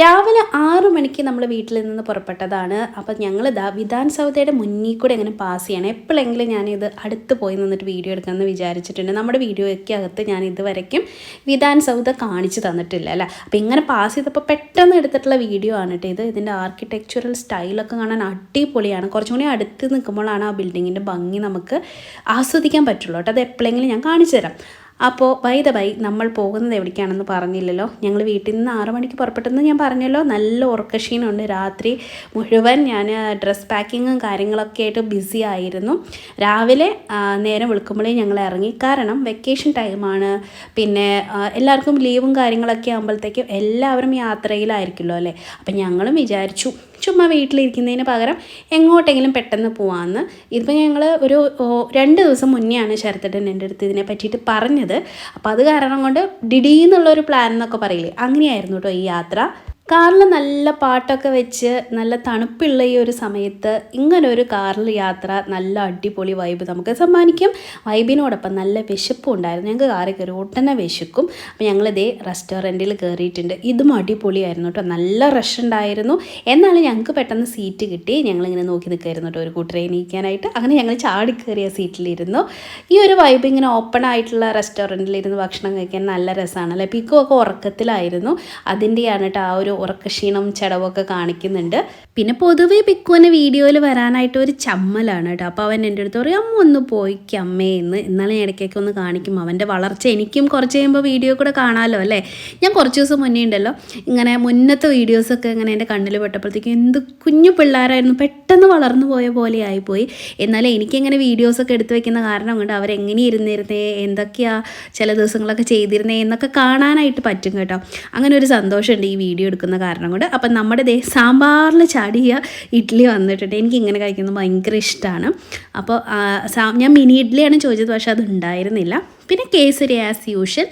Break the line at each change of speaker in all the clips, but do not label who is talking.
രാവിലെ ആറു മണിക്ക് നമ്മൾ വീട്ടിൽ നിന്ന് പുറപ്പെട്ടതാണ്. അപ്പോൾ ഞങ്ങൾ ഇതാ വിധാൻ സൗദയുടെ മുന്നിൽ കൂടെ എങ്ങനെ പാസ് ചെയ്യണം? എപ്പോഴെങ്കിലും ഞാനിത് അടുത്ത് പോയി നിന്നിട്ട് വീഡിയോ എടുക്കാമെന്ന് വിചാരിച്ചിട്ടുണ്ട്. നമ്മുടെ വീഡിയോയ്ക്ക് അകത്ത് ഞാൻ ഇതുവരയ്ക്കും വിധാൻ സൗദ കാണിച്ചു തന്നിട്ടില്ല അല്ലേ? അപ്പോൾ ഇങ്ങനെ പാസ് ചെയ്തപ്പോൾ പെട്ടെന്ന് എടുത്തിട്ടുള്ള വീഡിയോ ആണ് കേട്ടോ ഇത്. ഇതിന്റെ ആർക്കിടെക്ചറൽ സ്റ്റൈലൊക്കെ കാണാൻ അടിപൊളിയാണ്. കുറച്ചും കൂടി അടുത്ത് നിൽക്കുമ്പോഴാണ് ആ ബിൽഡിങ്ങിന്റെ ഭംഗി നമുക്ക് ആസ്വദിക്കാൻ പറ്റുള്ളൂ കേട്ടോ. അത് എപ്പോഴെങ്കിലും ഞാൻ കാണിച്ചു തരാം. അപ്പോൾ ബൈ ദ ബൈ നമ്മൾ പോകുന്നത് എവിടേക്കാണെന്ന് പറഞ്ഞില്ലല്ലോ. ഞങ്ങൾ വീട്ടിൽ നിന്ന് ആറ് മണിക്ക് പുറപ്പെട്ടെന്ന് ഞാൻ പറഞ്ഞല്ലോ. നല്ല ഉറക്കക്ഷീണമുണ്ട്. രാത്രി മുഴുവൻ ഞാൻ ഡ്രസ് പാക്കിങ്ങും കാര്യങ്ങളൊക്കെ ആയിട്ട് ബിസി ആയിരുന്നു. രാവിലെ നേരം വിളിക്കുമ്പോഴേ ഞങ്ങൾ ഇറങ്ങി. കാരണം വെക്കേഷൻ ടൈമാണ് പിന്നെ എല്ലാവർക്കും ലീവും കാര്യങ്ങളൊക്കെ ആകുമ്പോഴത്തേക്കും എല്ലാവരും യാത്രയിലായിരിക്കുമല്ലോ അല്ലേ? അപ്പം ഞങ്ങളും വിചാരിച്ചു ചുമ്മാ വീട്ടിലിരിക്കുന്നതിന് പകരം എങ്ങോട്ടെങ്കിലും പെട്ടെന്ന് പോവാമെന്ന് ഇതിപ്പോൾ ഞങ്ങൾ ഒരു രണ്ട് ദിവസം മുന്നെയാണ് ശരത്തേട്ടൻ എന്റെ അടുത്ത് ഇതിനെ പറ്റിയിട്ട് പറഞ്ഞത്. അപ്പോൾ അത് കാരണം കൊണ്ട് ഡിഡീന്നുള്ളൊരു പ്ലാൻ എന്നൊക്കെ പറയില്ലേ? അങ്ങനെയായിരുന്നു കേട്ടോ ഈ യാത്ര. കാറിൽ നല്ല പാട്ടൊക്കെ വെച്ച് നല്ല തണുപ്പുള്ള ഈ ഒരു സമയത്ത് ഇങ്ങനെ ഒരു കാറിൽ യാത്ര നല്ല അടിപൊളി വൈബ് നമുക്ക് സമ്മാനിക്കും. വൈബിനോടൊപ്പം നല്ല വിശപ്പും ഉണ്ടായിരുന്നു. ഞങ്ങൾക്ക് കാറിൽ കയറി ഒട്ടനെ വിശക്കും. അപ്പോൾ ഞങ്ങളിതേ റെസ്റ്റോറന്റിൽ കയറിയിട്ടുണ്ട്. ഇതും അടിപൊളിയായിരുന്നു കേട്ടോ. നല്ല റഷ് ഉണ്ടായിരുന്നു. എന്നാലും ഞങ്ങൾക്ക് പെട്ടെന്ന് സീറ്റ് കിട്ടി. ഞങ്ങളിങ്ങനെ നോക്കി നിൽക്കായിരുന്നു കേട്ടോ ഒരു കൂട്ടരെ എണീക്കാനായിട്ട്. അങ്ങനെ ഞങ്ങൾ ചാടി കയറിയ സീറ്റിലിരുന്നു ഈ ഒരു വൈബ് ഇങ്ങനെ ഓപ്പൺ ആയിട്ടുള്ള റെസ്റ്റോറന്റിലിരുന്ന് ഭക്ഷണം കഴിക്കാൻ നല്ല രസമാണ് അല്ലേ? പിക്കും ഒക്കെ ഉറക്കത്തിലായിരുന്നു. അതിന്റെയാണ് കേട്ടോ ആ ഒരു ഉറക്കക്ഷീണം ചടവൊക്കെ കാണിക്കുന്നുണ്ട്. പിന്നെ പൊതുവേ പിക്കുവിന് വീഡിയോയിൽ വരാനായിട്ട് ഒരു ചമ്മലാണ് കേട്ടോ. അപ്പോൾ അവൻ എന്റെ അടുത്ത് പറയും അമ്മ ഒന്ന് പോയിക്ക് അമ്മേ എന്ന്. ഇന്നലെ ഇടയ്ക്കൊക്കെ ഒന്ന് കാണിക്കും. അവന്റെ വളർച്ച എനിക്കും കുറച്ച് കഴിയുമ്പോൾ വീഡിയോ കൂടെ കാണാമല്ലോ അല്ലേ? ഞാൻ കുറച്ച് ദിവസം മുന്നേ ഉണ്ടല്ലോ ഇങ്ങനെ മുന്നത്തെ വീഡിയോസൊക്കെ ഇങ്ങനെ എന്റെ കണ്ണിൽ പെട്ടപ്പോഴത്തേക്കും എന്ത് കുഞ്ഞു പിള്ളേരായിരുന്നു. പെട്ടെന്ന് വളർന്നു പോയ പോലെ ആയിപ്പോയി. എന്നാലും എനിക്കിങ്ങനെ വീഡിയോസൊക്കെ എടുത്തു വെക്കുന്ന കാരണം കൊണ്ട് അവരെങ്ങനെ ഇരുന്നിരുന്നേ എന്തൊക്കെയാ ചില ദിവസങ്ങളൊക്കെ ചെയ്തിരുന്നേ എന്നൊക്കെ കാണാനായിട്ട് പറ്റും കേട്ടോ. അങ്ങനെ ഒരു സന്തോഷമുണ്ട് ഈ വീഡിയോ എടുക്കുന്ന കാരണം കൊണ്ട് അപ്പം നമ്മുടെ ദേ സാമ്പാറിൽ ചാടിയ ഇഡ്ഡലി വന്നിട്ടുണ്ട്. എനിക്ക് ഇങ്ങനെ കഴിക്കുന്നത് ഭയങ്കര ഇഷ്ടമാണ് അപ്പോൾ ഞാൻ മിനി ഇഡ്ഡലിയാണ് ചോദിച്ചത് പക്ഷേ അത് ഉണ്ടായിരുന്നില്ല. പിന്നെ കേസരി ആസ് യൂഷ്വൽ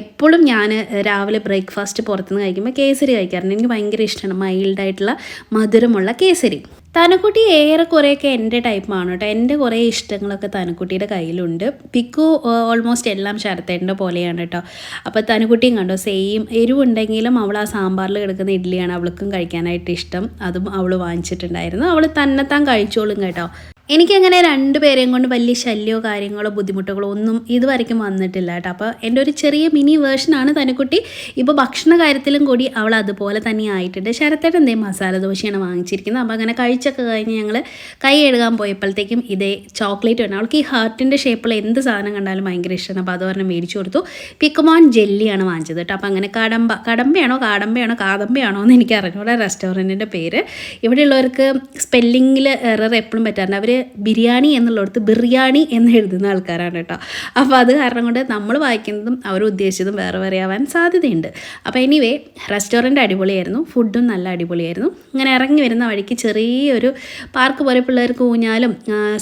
എപ്പോഴും ഞാൻ രാവിലെ ബ്രേക്ക്ഫാസ്റ്റ് പുറത്തുനിന്ന് കഴിക്കുമ്പോൾ കേസരി കഴിക്കാറുണ്ട്. എനിക്ക് ഭയങ്കര ഇഷ്ടമാണ് മൈൽഡായിട്ടുള്ള മധുരമുള്ള കേസരി. തനക്കുട്ടി ഏറെക്കുറെയൊക്കെ എന്റെ ടൈപ്പാണ് കേട്ടോ. എന്റെ കുറേ ഇഷ്ടങ്ങളൊക്കെ തനക്കുട്ടിയുടെ കയ്യിലുണ്ട്. പിക്കു ഓൾമോസ്റ്റ് എല്ലാം ശരത്തേന്റെ പോലെയാണ് കേട്ടോ. അപ്പോൾ തനക്കുട്ടിയും കണ്ടോ സെയിം എരിവുണ്ടെങ്കിലും അവൾ ആ സാമ്പാറിൽ കിടക്കുന്ന ഇഡ്ഡലിയാണ് അവൾക്കും കഴിക്കാനായിട്ട് ഇഷ്ടം. അതും അവൾ വാങ്ങിച്ചിട്ടുണ്ടായിരുന്നു. അവൾ തന്നെത്താൻ കഴിച്ചോളും കേട്ടോ. എനിക്കങ്ങനെ രണ്ടുപേരെയും കൊണ്ട് വലിയ ശല്യമോ കാര്യങ്ങളോ ബുദ്ധിമുട്ടുകളോ ഒന്നും ഇതുവരയ്ക്കും വന്നിട്ടില്ല കേട്ടോ. അപ്പോൾ എന്റെ ഒരു ചെറിയ മിനി വേർഷനാണ് തനിക്കുട്ടി ഇപ്പോൾ ഭക്ഷണ കാര്യത്തിലും കൂടി അവൾ അതുപോലെ തന്നെ ആയിട്ടുണ്ട്. ശരത്തേട്ട് എന്തേ മസാല ദോശയാണ് വാങ്ങിച്ചിരിക്കുന്നത്. അപ്പോൾ അങ്ങനെ കഴിച്ചൊക്കെ കഴിഞ്ഞ് ഞങ്ങൾ കൈ എഴുകാൻ പോയപ്പോഴത്തേക്കും ഇതേ ചോക്ലേറ്റ് വേണം അവൾക്ക് ഈ ഹാർട്ടിന്റെ ഷേപ്പിൽ എന്ത് സാധനം കണ്ടാലും ഭയങ്കര ഇഷ്ടമാണ്. അപ്പോൾ അത് പറഞ്ഞ് മേടിച്ചു കൊടുത്തു. പിക്കുമോൻ ജെല്ലിയാണ് വാങ്ങിച്ചത് കേട്ടോ. അപ്പോൾ അങ്ങനെ കടമ്പ കടമ്പയാണോ കാടമ്പയാണോ കാതമ്പയാണോ എന്ന് എനിക്ക് അറിഞ്ഞൂടാ റെസ്റ്റോറന്റിന്റെ പേര്. ഇവിടെയുള്ളവർക്ക് സ്പെല്ലിങ്ങിൽ എറർ എപ്പോഴും പറ്റാറുണ്ട് അവർ ബിരിയാണി എന്നുള്ളിടത്ത് ബിറിയാണി എന്ന് എഴുതുന്ന ആൾക്കാരാണ് കേട്ടോ. അപ്പോൾ അത് കാരണം കൊണ്ട് നമ്മൾ വായിക്കുന്നതും അവർ ഉദ്ദേശിച്ചതും വേറെ വേറെ ആവാൻ സാധ്യതയുണ്ട്. അപ്പോൾ എനിവേ റെസ്റ്റോറന്റ് അടിപൊളിയായിരുന്നു. ഫുഡും നല്ല അടിപൊളിയായിരുന്നു. ഇങ്ങനെ ഇറങ്ങി വരുന്ന വഴിക്ക് ചെറിയൊരു പാർക്ക് പോലെ പിള്ളേർക്ക് ഊഞ്ഞാലും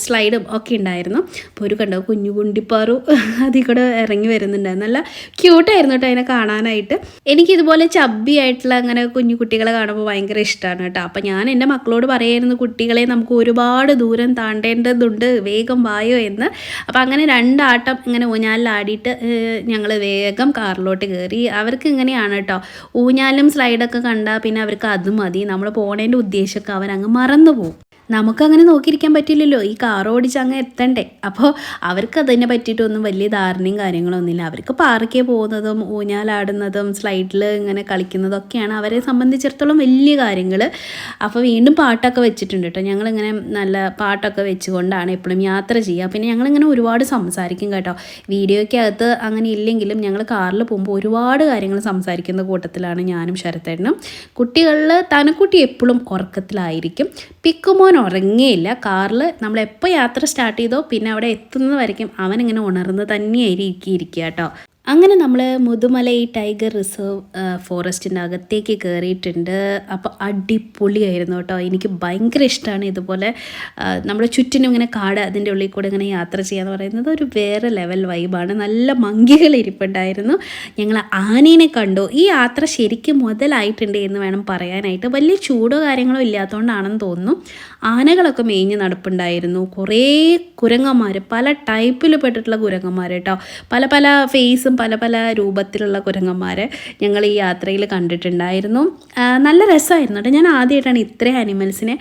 സ്ലൈഡും ഒക്കെ ഉണ്ടായിരുന്നു. അപ്പോൾ ഒരു കണ്ടോ കുഞ്ഞു കുണ്ടിപ്പാറു അതിൽ കൂടെ ഇറങ്ങി വരുന്നുണ്ടായിരുന്നു. നല്ല ക്യൂട്ടായിരുന്നു കേട്ടോ അതിനെ കാണാനായിട്ട്. എനിക്കിതുപോലെ ചബ്ബിയായിട്ടുള്ള അങ്ങനെ കുഞ്ഞു കുട്ടികളെ കാണുമ്പോൾ ഭയങ്കര ഇഷ്ടമാണ് കേട്ടോ. അപ്പോൾ ഞാൻ എന്റെ മക്കളോട് പറയായിരുന്നു കുട്ടികളെ നമുക്ക് ഒരുപാട് ദൂരം താണ്ടേണ്ടതുണ്ട് വേഗം വായോ എന്ന്. അപ്പോൾ അങ്ങനെ രണ്ടാട്ടം ഇങ്ങനെ ഊഞ്ഞാലിലാടിയിട്ട് ഞങ്ങൾ വേഗം കാറിലോട്ട് കയറി. അവർക്ക് ഇങ്ങനെയാണ് കേട്ടോ ഊഞ്ഞാലും സ്ലൈഡൊക്കെ കണ്ടാൽ പിന്നെ അവർക്ക് അത് മതി. നമ്മൾ പോണേന്റെ ഉദ്ദേശമൊക്കെ അവരങ്ങ് മറന്നു പോകും നമുക്കങ്ങനെ നോക്കിയിരിക്കാൻ പറ്റില്ലല്ലോ. ഈ കാർ ഓടിച്ച് അങ്ങ് എത്തണ്ടേ? അപ്പോൾ അവർക്ക് അതിനെ പറ്റിയിട്ടൊന്നും വലിയ ധാരണയും കാര്യങ്ങളൊന്നുമില്ല. അവർക്ക് പാർക്കേ പോകുന്നതും ഊഞ്ഞാലാടുന്നതും സ്ലൈഡിൽ ഇങ്ങനെ കളിക്കുന്നതും ഒക്കെയാണ് അവരെ സംബന്ധിച്ചിടത്തോളം വലിയ കാര്യങ്ങൾ. അപ്പോൾ വീണ്ടും പാട്ടൊക്കെ വെച്ചിട്ടുണ്ട് കേട്ടോ. ഞങ്ങളിങ്ങനെ നല്ല പാട്ടൊക്കെ വെച്ചുകൊണ്ടാണ് എപ്പോഴും യാത്ര ചെയ്യുക. പിന്നെ ഞങ്ങളിങ്ങനെ ഒരുപാട് സംസാരിക്കും കേട്ടോ. വീഡിയോയ്ക്കകത്ത് അങ്ങനെ ഇല്ലെങ്കിലും ഞങ്ങൾ കാറിൽ പോകുമ്പോൾ ഒരുപാട് കാര്യങ്ങൾ സംസാരിക്കുന്ന കൂട്ടത്തിലാണ് ഞാനും ശരത്തേട്ടനും. കുട്ടികളിൽ തനക്കുട്ടി എപ്പോഴും ഉറക്കത്തിലായിരിക്കും. പിക്കുമോൻ ഉറങ്ങിയില്ല കാറിൽ നമ്മൾ എപ്പോൾ യാത്ര സ്റ്റാർട്ട് ചെയ്തോ പിന്നെ അവിടെ എത്തുന്നത് വരയ്ക്കും. അവനിങ്ങനെ ഉണർന്ന് തന്നെയായിരിക്കും ഇരിക്കുക കേട്ടോ. അങ്ങനെ നമ്മൾ മുതുമലൈ ടൈഗർ റിസർവ് ഫോറസ്റ്റിന്റെ അകത്തേക്ക് കയറിയിട്ടുണ്ട് അപ്പോൾ അടിപൊളിയായിരുന്നു കേട്ടോ. എനിക്ക് ഭയങ്കര ഇഷ്ടമാണ് ഇതുപോലെ നമ്മുടെ ചുറ്റിനും ഇങ്ങനെ കാട് അതിന്റെ ഉള്ളിൽ കൂടെ ഇങ്ങനെ യാത്ര ചെയ്യാന്ന് പറയുന്നത് ഒരു വേറെ ലെവൽ വൈബാണ്. നല്ല മങ്കികൾ ഇരിപ്പുണ്ടായിരുന്നു. ഞങ്ങൾ ആനേനെ കണ്ടു. ഈ യാത്ര ശരിക്കും മുതലായിട്ടുണ്ട് എന്ന് വേണം പറയാനായിട്ട്. വലിയ ചൂടോ കാര്യങ്ങളോ ഇല്ലാത്തതുകൊണ്ടാണെന്ന് തോന്നുന്നു. ആനകളൊക്കെ മേഞ്ഞ് നടപ്പുണ്ടായിരുന്നു. കുറേ കുരങ്ങന്മാർ പല ടൈപ്പിൽ പെട്ടിട്ടുള്ള കുരങ്ങന്മാർ കേട്ടോ. പല പല ഫേസും പല പല രൂപത്തിലുള്ള കുരങ്ങന്മാരെ ഞങ്ങൾ ഈ യാത്രയിൽ കണ്ടിട്ടുണ്ടായിരുന്നു. നല്ല രസമായിരുന്നു കേട്ടോ. ഞാൻ ആദ്യമായിട്ടാണ് ഇത്രയും അനിമൽസിനെ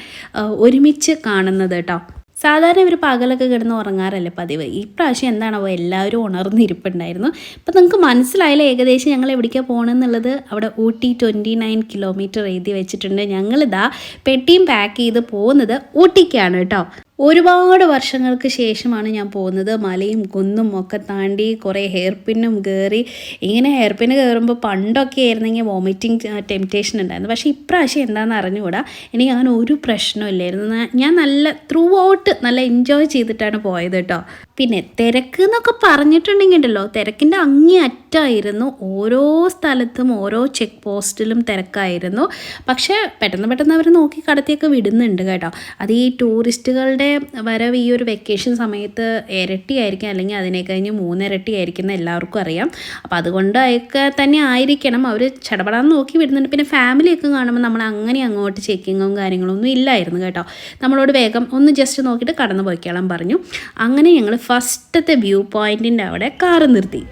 ഒരുമിച്ച് കാണുന്നത് കേട്ടോ. സാധാരണ ഇവർ പകലൊക്കെ കിടന്ന് ഉറങ്ങാറല്ലേ പതിവ്. ഈ പ്രാവശ്യം എല്ലാവരും ഉണർന്നിരിപ്പുണ്ടായിരുന്നു. ഇപ്പം നിങ്ങൾക്ക് മനസ്സിലായാലും ഏകദേശം ഞങ്ങൾ എവിടേക്കാണ് പോകണമെന്നുള്ളത് അവിടെ ഊട്ടി ട്വന്റി നയൻ കിലോമീറ്റർ എഴുതി വെച്ചിട്ടുണ്ട്. ഞങ്ങളിതാ പെട്ടിയും പാക്ക് ചെയ്ത് പോകുന്നത് ഊട്ടിക്കാണ് കേട്ടോ. ഒരുപാട് വർഷങ്ങൾക്ക് ശേഷമാണ് ഞാൻ പോകുന്നത്. മലയും കുന്നും ഒക്കെ താണ്ടി കുറേ ഹെയർ പിന്നും കയറി ഇങ്ങനെ ഹെയർ പിന്ന് കയറുമ്പോൾ പണ്ടൊക്കെ ആയിരുന്നെങ്കിൽ വോമിറ്റിംഗ് ടെംപ്റ്റേഷൻ ഉണ്ടായിരുന്നു പക്ഷേ ഇപ്രാവശ്യം എന്താണെന്ന് അറിഞ്ഞുകൂടാ? എനിക്ക് അങ്ങനെ ഒരു പ്രശ്നമില്ലായിരുന്നു ഞാൻ നല്ല ത്രൂ ഔട്ട് നല്ല എൻജോയ് ചെയ്തിട്ടാണ് പോയത് കേട്ടോ. പിന്നെ തിരക്ക് എന്നൊക്കെ പറഞ്ഞിട്ടുണ്ടെങ്കിൽ ഉണ്ടല്ലോ തിരക്കിന്റെ അങ്ങേ അറ്റായിരുന്നു ഓരോ സ്ഥലത്തും ഓരോ ചെക്ക് പോസ്റ്റിലും തിരക്കായിരുന്നു. പക്ഷേ പെട്ടെന്ന് പെട്ടെന്ന് അവർ നോക്കി കടത്തിയൊക്കെ വിടുന്നുണ്ട് കേട്ടോ. അത് ഈ ടൂറിസ്റ്റുകളുടെ വരവ് ഈ ഒരു വെക്കേഷൻ സമയത്ത് ഇരട്ടിയായിരിക്കും അല്ലെങ്കിൽ അതിനെ കഴിഞ്ഞ് മൂന്നിരട്ടി ആയിരിക്കുന്ന എല്ലാവർക്കും അറിയാം. അപ്പോൾ അതുകൊണ്ടൊക്കെ തന്നെ ആയിരിക്കണം. അവർ ചടപടാന്ന് നോക്കി വിടുന്നുണ്ട്. പിന്നെ ഫാമിലിയൊക്കെ കാണുമ്പോൾ നമ്മൾ അങ്ങനെ അങ്ങോട്ട് ചെക്കിങ്ങും കാര്യങ്ങളൊന്നും ഇല്ലായിരുന്നു കേട്ടോ. നമ്മളോട് വേഗം ഒന്ന് ജസ്റ്റ് നോക്കിയിട്ട് കടന്നു പോയിക്കോളാൻ പറഞ്ഞു. അങ്ങനെ ഞങ്ങൾ ഫസ്റ്റത്തെ വ്യൂ പോയിന്റിന്റെ അവിടെ കാറ് നിർത്തി.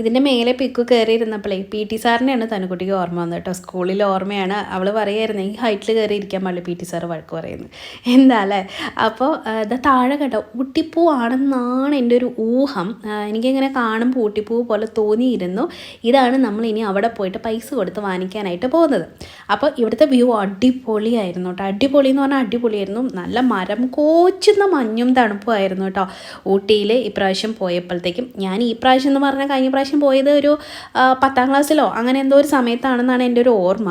ഇതിന്റെ മേലെ പിക്കു കയറിയിരുന്നപ്പോഴേ പി ടി സാറിനെയാണ് തനുക്കുട്ടിക്ക് ഓർമ്മ വന്നത് കേട്ടോ. സ്കൂളിൽ ഓർമ്മയാണ്. അവൾ പറയായിരുന്നു ഈ ഹൈറ്റിൽ കയറി ഇരിക്കാൻ പാടില്ല പി ടി സാറ് വഴക്ക് പറയുന്നത് എന്താ അല്ലേ? അപ്പോൾ ഇത് താഴെ കേട്ടോ ഊട്ടിപ്പൂ ആണെന്നാണ് എന്റെ ഒരു ഊഹം. എനിക്കിങ്ങനെ കാണുമ്പോൾ ഊട്ടിപ്പൂ പോലെ തോന്നിയിരുന്നു. ഇതാണ് നമ്മൾ ഇനി അവിടെ പോയിട്ട് പൈസ കൊടുത്ത് വാങ്ങിക്കാനായിട്ട് പോകുന്നത്. അപ്പോൾ ഇവിടുത്തെ വ്യൂ അടിപൊളിയായിരുന്നു കേട്ടോ. അടിപൊളി എന്ന് പറഞ്ഞാൽ അടിപൊളിയായിരുന്നു. നല്ല മരം കോച്ചുന്ന മഞ്ഞും തണുപ്പുമായിരുന്നു കേട്ടോ. ഊട്ടിയിൽ ഇപ്രാവശ്യം പോയപ്പോഴത്തേക്കും ഞാൻ ഈ പ്രാവശ്യം എന്ന് പറഞ്ഞാൽ കഴിഞ്ഞ പ്രാവശ്യം പോയത് ഒരു പത്താം ക്ലാസ്സിലോ അങ്ങനെ എന്തോ ഒരു സമയത്താണെന്നാണ് എന്റെ ഒരു ഓർമ്മ.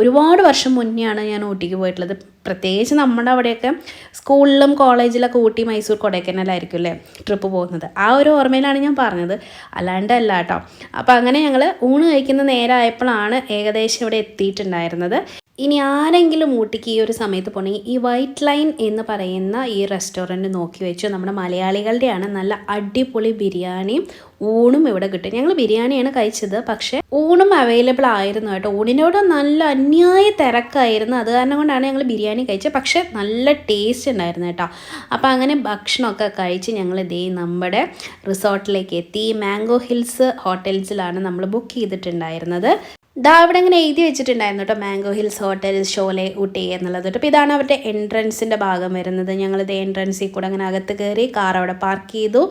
ഒരുപാട് വർഷം മുന്നെയാണ് ഞാൻ ഊട്ടിക്ക് പോയിട്ടുള്ളത്. പ്രത്യേകിച്ച് നമ്മുടെ അവിടെയൊക്കെ സ്കൂളിലും കോളേജിലൊക്കെ ഊട്ടി മൈസൂർ കൊടൈക്കനാലായിരിക്കും അല്ലേ ട്രിപ്പ് പോകുന്നത്. ആ ഒരു ഓർമ്മയിലാണ് ഞാൻ പറഞ്ഞത്. അല്ലാണ്ടല്ല കേട്ടോ. അപ്പോൾ അങ്ങനെ ഞങ്ങൾ ഊണ് കഴിക്കുന്ന നേരമായപ്പോഴാണ് ഏകദേശം ഇവിടെ എത്തിയിട്ടുണ്ടായിരുന്നത്. ഇനി ആരെങ്കിലും ഊട്ടിക്ക് ഈ ഒരു സമയത്ത് പോകണമെങ്കിൽ ഈ വൈറ്റ് ലൈൻ എന്ന് പറയുന്ന ഈ റെസ്റ്റോറന്റ് നോക്കി വെച്ചു നമ്മുടെ മലയാളികളുടെയാണ് നല്ല അടിപൊളി ബിരിയാണിയും ഊണും ഇവിടെ കിട്ടും. ഞങ്ങൾ ബിരിയാണിയാണ് കഴിച്ചത്. പക്ഷേ ഊണും അവൈലബിൾ ആയിരുന്നു കേട്ടോ. ഊണിനോട് നല്ല അന്യായ തിരക്കായിരുന്നു. അത് കാരണം കൊണ്ടാണ് ഞങ്ങൾ ബിരിയാണി കഴിച്ചത് പക്ഷേ നല്ല ടേസ്റ്റ് ഉണ്ടായിരുന്നു കേട്ടോ. അപ്പോൾ അങ്ങനെ ഭക്ഷണമൊക്കെ കഴിച്ച് ഞങ്ങൾ ഇതേ നമ്മുടെ റിസോർട്ടിലേക്ക് എത്തി. മാംഗോ ഹിൽസ് ഹോട്ടൽസിലാണ് നമ്മൾ ബുക്ക് ചെയ്തിട്ടുണ്ടായിരുന്നത്. ദാ അവിടെ ഇങ്ങനെ എഴുതി വെച്ചിട്ടുണ്ടായിരുന്നു കേട്ടോ. മാംഗോ ഹിൽസ് ഹോട്ടൽ ഷോലെ ഊട്ടി എന്നുള്ളത് കേട്ടോ. ഇതാണ് അവരുടെ എൻട്രൻസിന്റെ ഭാഗം വരുന്നത്. ഞങ്ങളിത് എൻട്രൻസിൽ കൂടെ അങ്ങനെ അകത്ത് കയറി കാർ അവിടെ പാർക്ക് ചെയ്തു.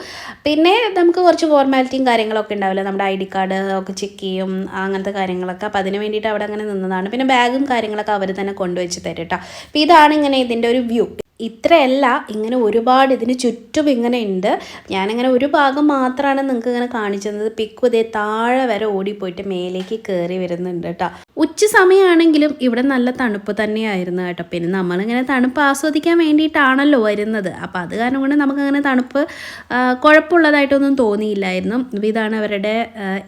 പിന്നെ നമുക്ക് കുറച്ച് ഫോർമാലിറ്റിയും കാര്യങ്ങളൊക്കെ ഉണ്ടാവില്ല. നമ്മുടെ ഐ ഡി കാർഡ് ഒക്കെ ചെക്ക് ചെയ്യും അങ്ങനത്തെ കാര്യങ്ങളൊക്കെ. അപ്പോൾ അതിന് വേണ്ടിയിട്ട് അവിടെ അങ്ങനെ നിന്നതാണ്. പിന്നെ ബാഗും കാര്യങ്ങളൊക്കെ അവർ തന്നെ കൊണ്ടുവച്ച് തരും കേട്ടോ. അപ്പോൾ ഇതാണ് ഇങ്ങനെ ഇതിന്റെ ഒരു വ്യൂ ഇത്രയല്ല ഇങ്ങനെ ഒരുപാട് ഇതിന് ചുറ്റും ഇങ്ങനെ ഉണ്ട്. ഞാനിങ്ങനെ ഒരു ഭാഗം മാത്രമാണ് നിങ്ങൾക്ക് ഇങ്ങനെ കാണിച്ചു തന്നത്. പിക്കു ഇതേ താഴെ വരെ ഓടിപ്പോയിട്ട് മേലേക്ക് കയറി വരുന്നുണ്ട് കേട്ടോ ഉച്ച സമയമാണെങ്കിലും ഇവിടെ നല്ല തണുപ്പ് തന്നെയായിരുന്നു കേട്ടോ. പിന്നെ നമ്മളിങ്ങനെ തണുപ്പ് ആസ്വദിക്കാൻ വേണ്ടിയിട്ടാണല്ലോ വരുന്നത്. അപ്പോൾ അത് കാരണം കൊണ്ട് നമുക്കങ്ങനെ തണുപ്പ് കുഴപ്പമുള്ളതായിട്ടൊന്നും തോന്നിയില്ലായിരുന്നു. അപ്പോൾ ഇതാണ് അവരുടെ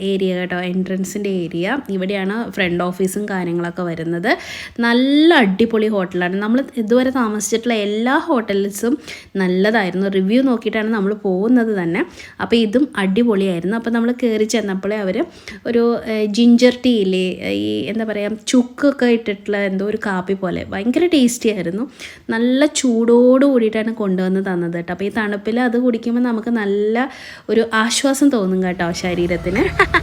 ഏരിയ കേട്ടോ. എൻട്രൻസിന്റെ ഏരിയ ഇവിടെയാണ് ഫ്രണ്ട് ഓഫീസും കാര്യങ്ങളൊക്കെ വരുന്നത്. നല്ല അടിപൊളി ഹോട്ടലാണ്. നമ്മൾ ഇതുവരെ താമസിച്ചിട്ടുള്ള എല്ലാ ഹോട്ടൽസും നല്ലതായിരുന്നു. റിവ്യൂ നോക്കിയിട്ടാണ് നമ്മൾ പോകുന്നത് തന്നെ. അപ്പോൾ ഇതും അടിപൊളിയായിരുന്നു. അപ്പോൾ നമ്മൾ കയറി ചെന്നപ്പോഴേ അവർ ഒരു ജിഞ്ചർ ടീ ഇല്ലേ? ഈ എന്താ പറയുക ചുക്കൊക്കെ ഇട്ടിട്ടുള്ള എന്തോ ഒരു കാപ്പി പോലെ. ഭയങ്കര ടേസ്റ്റി ആയിരുന്നു. നല്ല ചൂടോട് കൂടിയിട്ടാണ് കൊണ്ടുവന്ന് തന്നത് കേട്ടോ. അപ്പോൾ ഈ തണുപ്പിൽ അത് കുടിക്കുമ്പോൾ നമുക്ക് നല്ല ഒരു ആശ്വാസം തോന്നും കേട്ടോ ശരീരത്തിന്.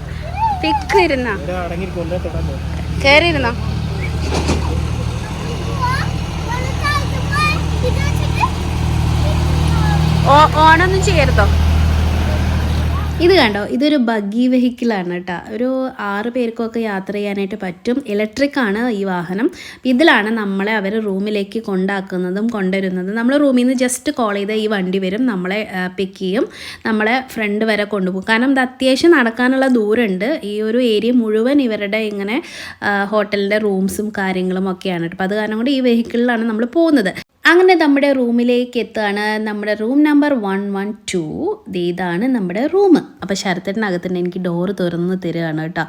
ഓ ഓണൊന്നും ചെയ്യരുതോ? ഇത് കണ്ടോ? ഇതൊരു ബഗ്ഗി വെഹിക്കിൾ ആണ് കേട്ടോ. ഒരു ആറ് പേർക്കൊക്കെ യാത്ര ചെയ്യാനായിട്ട് പറ്റും. ഇലക്ട്രിക് ആണ് ഈ വാഹനം. ഇതിലാണ് നമ്മളെ അവർ റൂമിലേക്ക് കൊണ്ടാക്കുന്നതും കൊണ്ടുവരുന്നതും. നമ്മൾ റൂമിൽ നിന്ന് ജസ്റ്റ് കോൾ ചെയ്ത ഈ വണ്ടി വരും. നമ്മളെ പിക്ക് ചെയ്യും. നമ്മളെ ഫ്രണ്ട് വരെ കൊണ്ടുപോകും. കാരണം ഇത് അത്യാവശ്യം നടക്കാനുള്ള ദൂരമുണ്ട്. ഈ ഒരു ഏരിയ മുഴുവൻ ഇവരുടെ ഇങ്ങനെ ഹോട്ടലിന്റെ റൂംസും കാര്യങ്ങളും ഒക്കെയാണ് കേട്ടോ. അപ്പോൾ അത് കാരണം കൊണ്ട് ഈ വെഹിക്കിളിലാണ് നമ്മൾ പോകുന്നത്. അങ്ങനെ നമ്മുടെ റൂമിലേക്ക് എത്തുകയാണ് നമ്മുടെ room number one one two. ഇതാണ് നമ്മുടെ റൂം. അപ്പോൾ ശരത്തിനകത്തുണ്ട് എനിക്ക് ഡോറ് തുറന്ന് തരികയാണ് കേട്ടോ.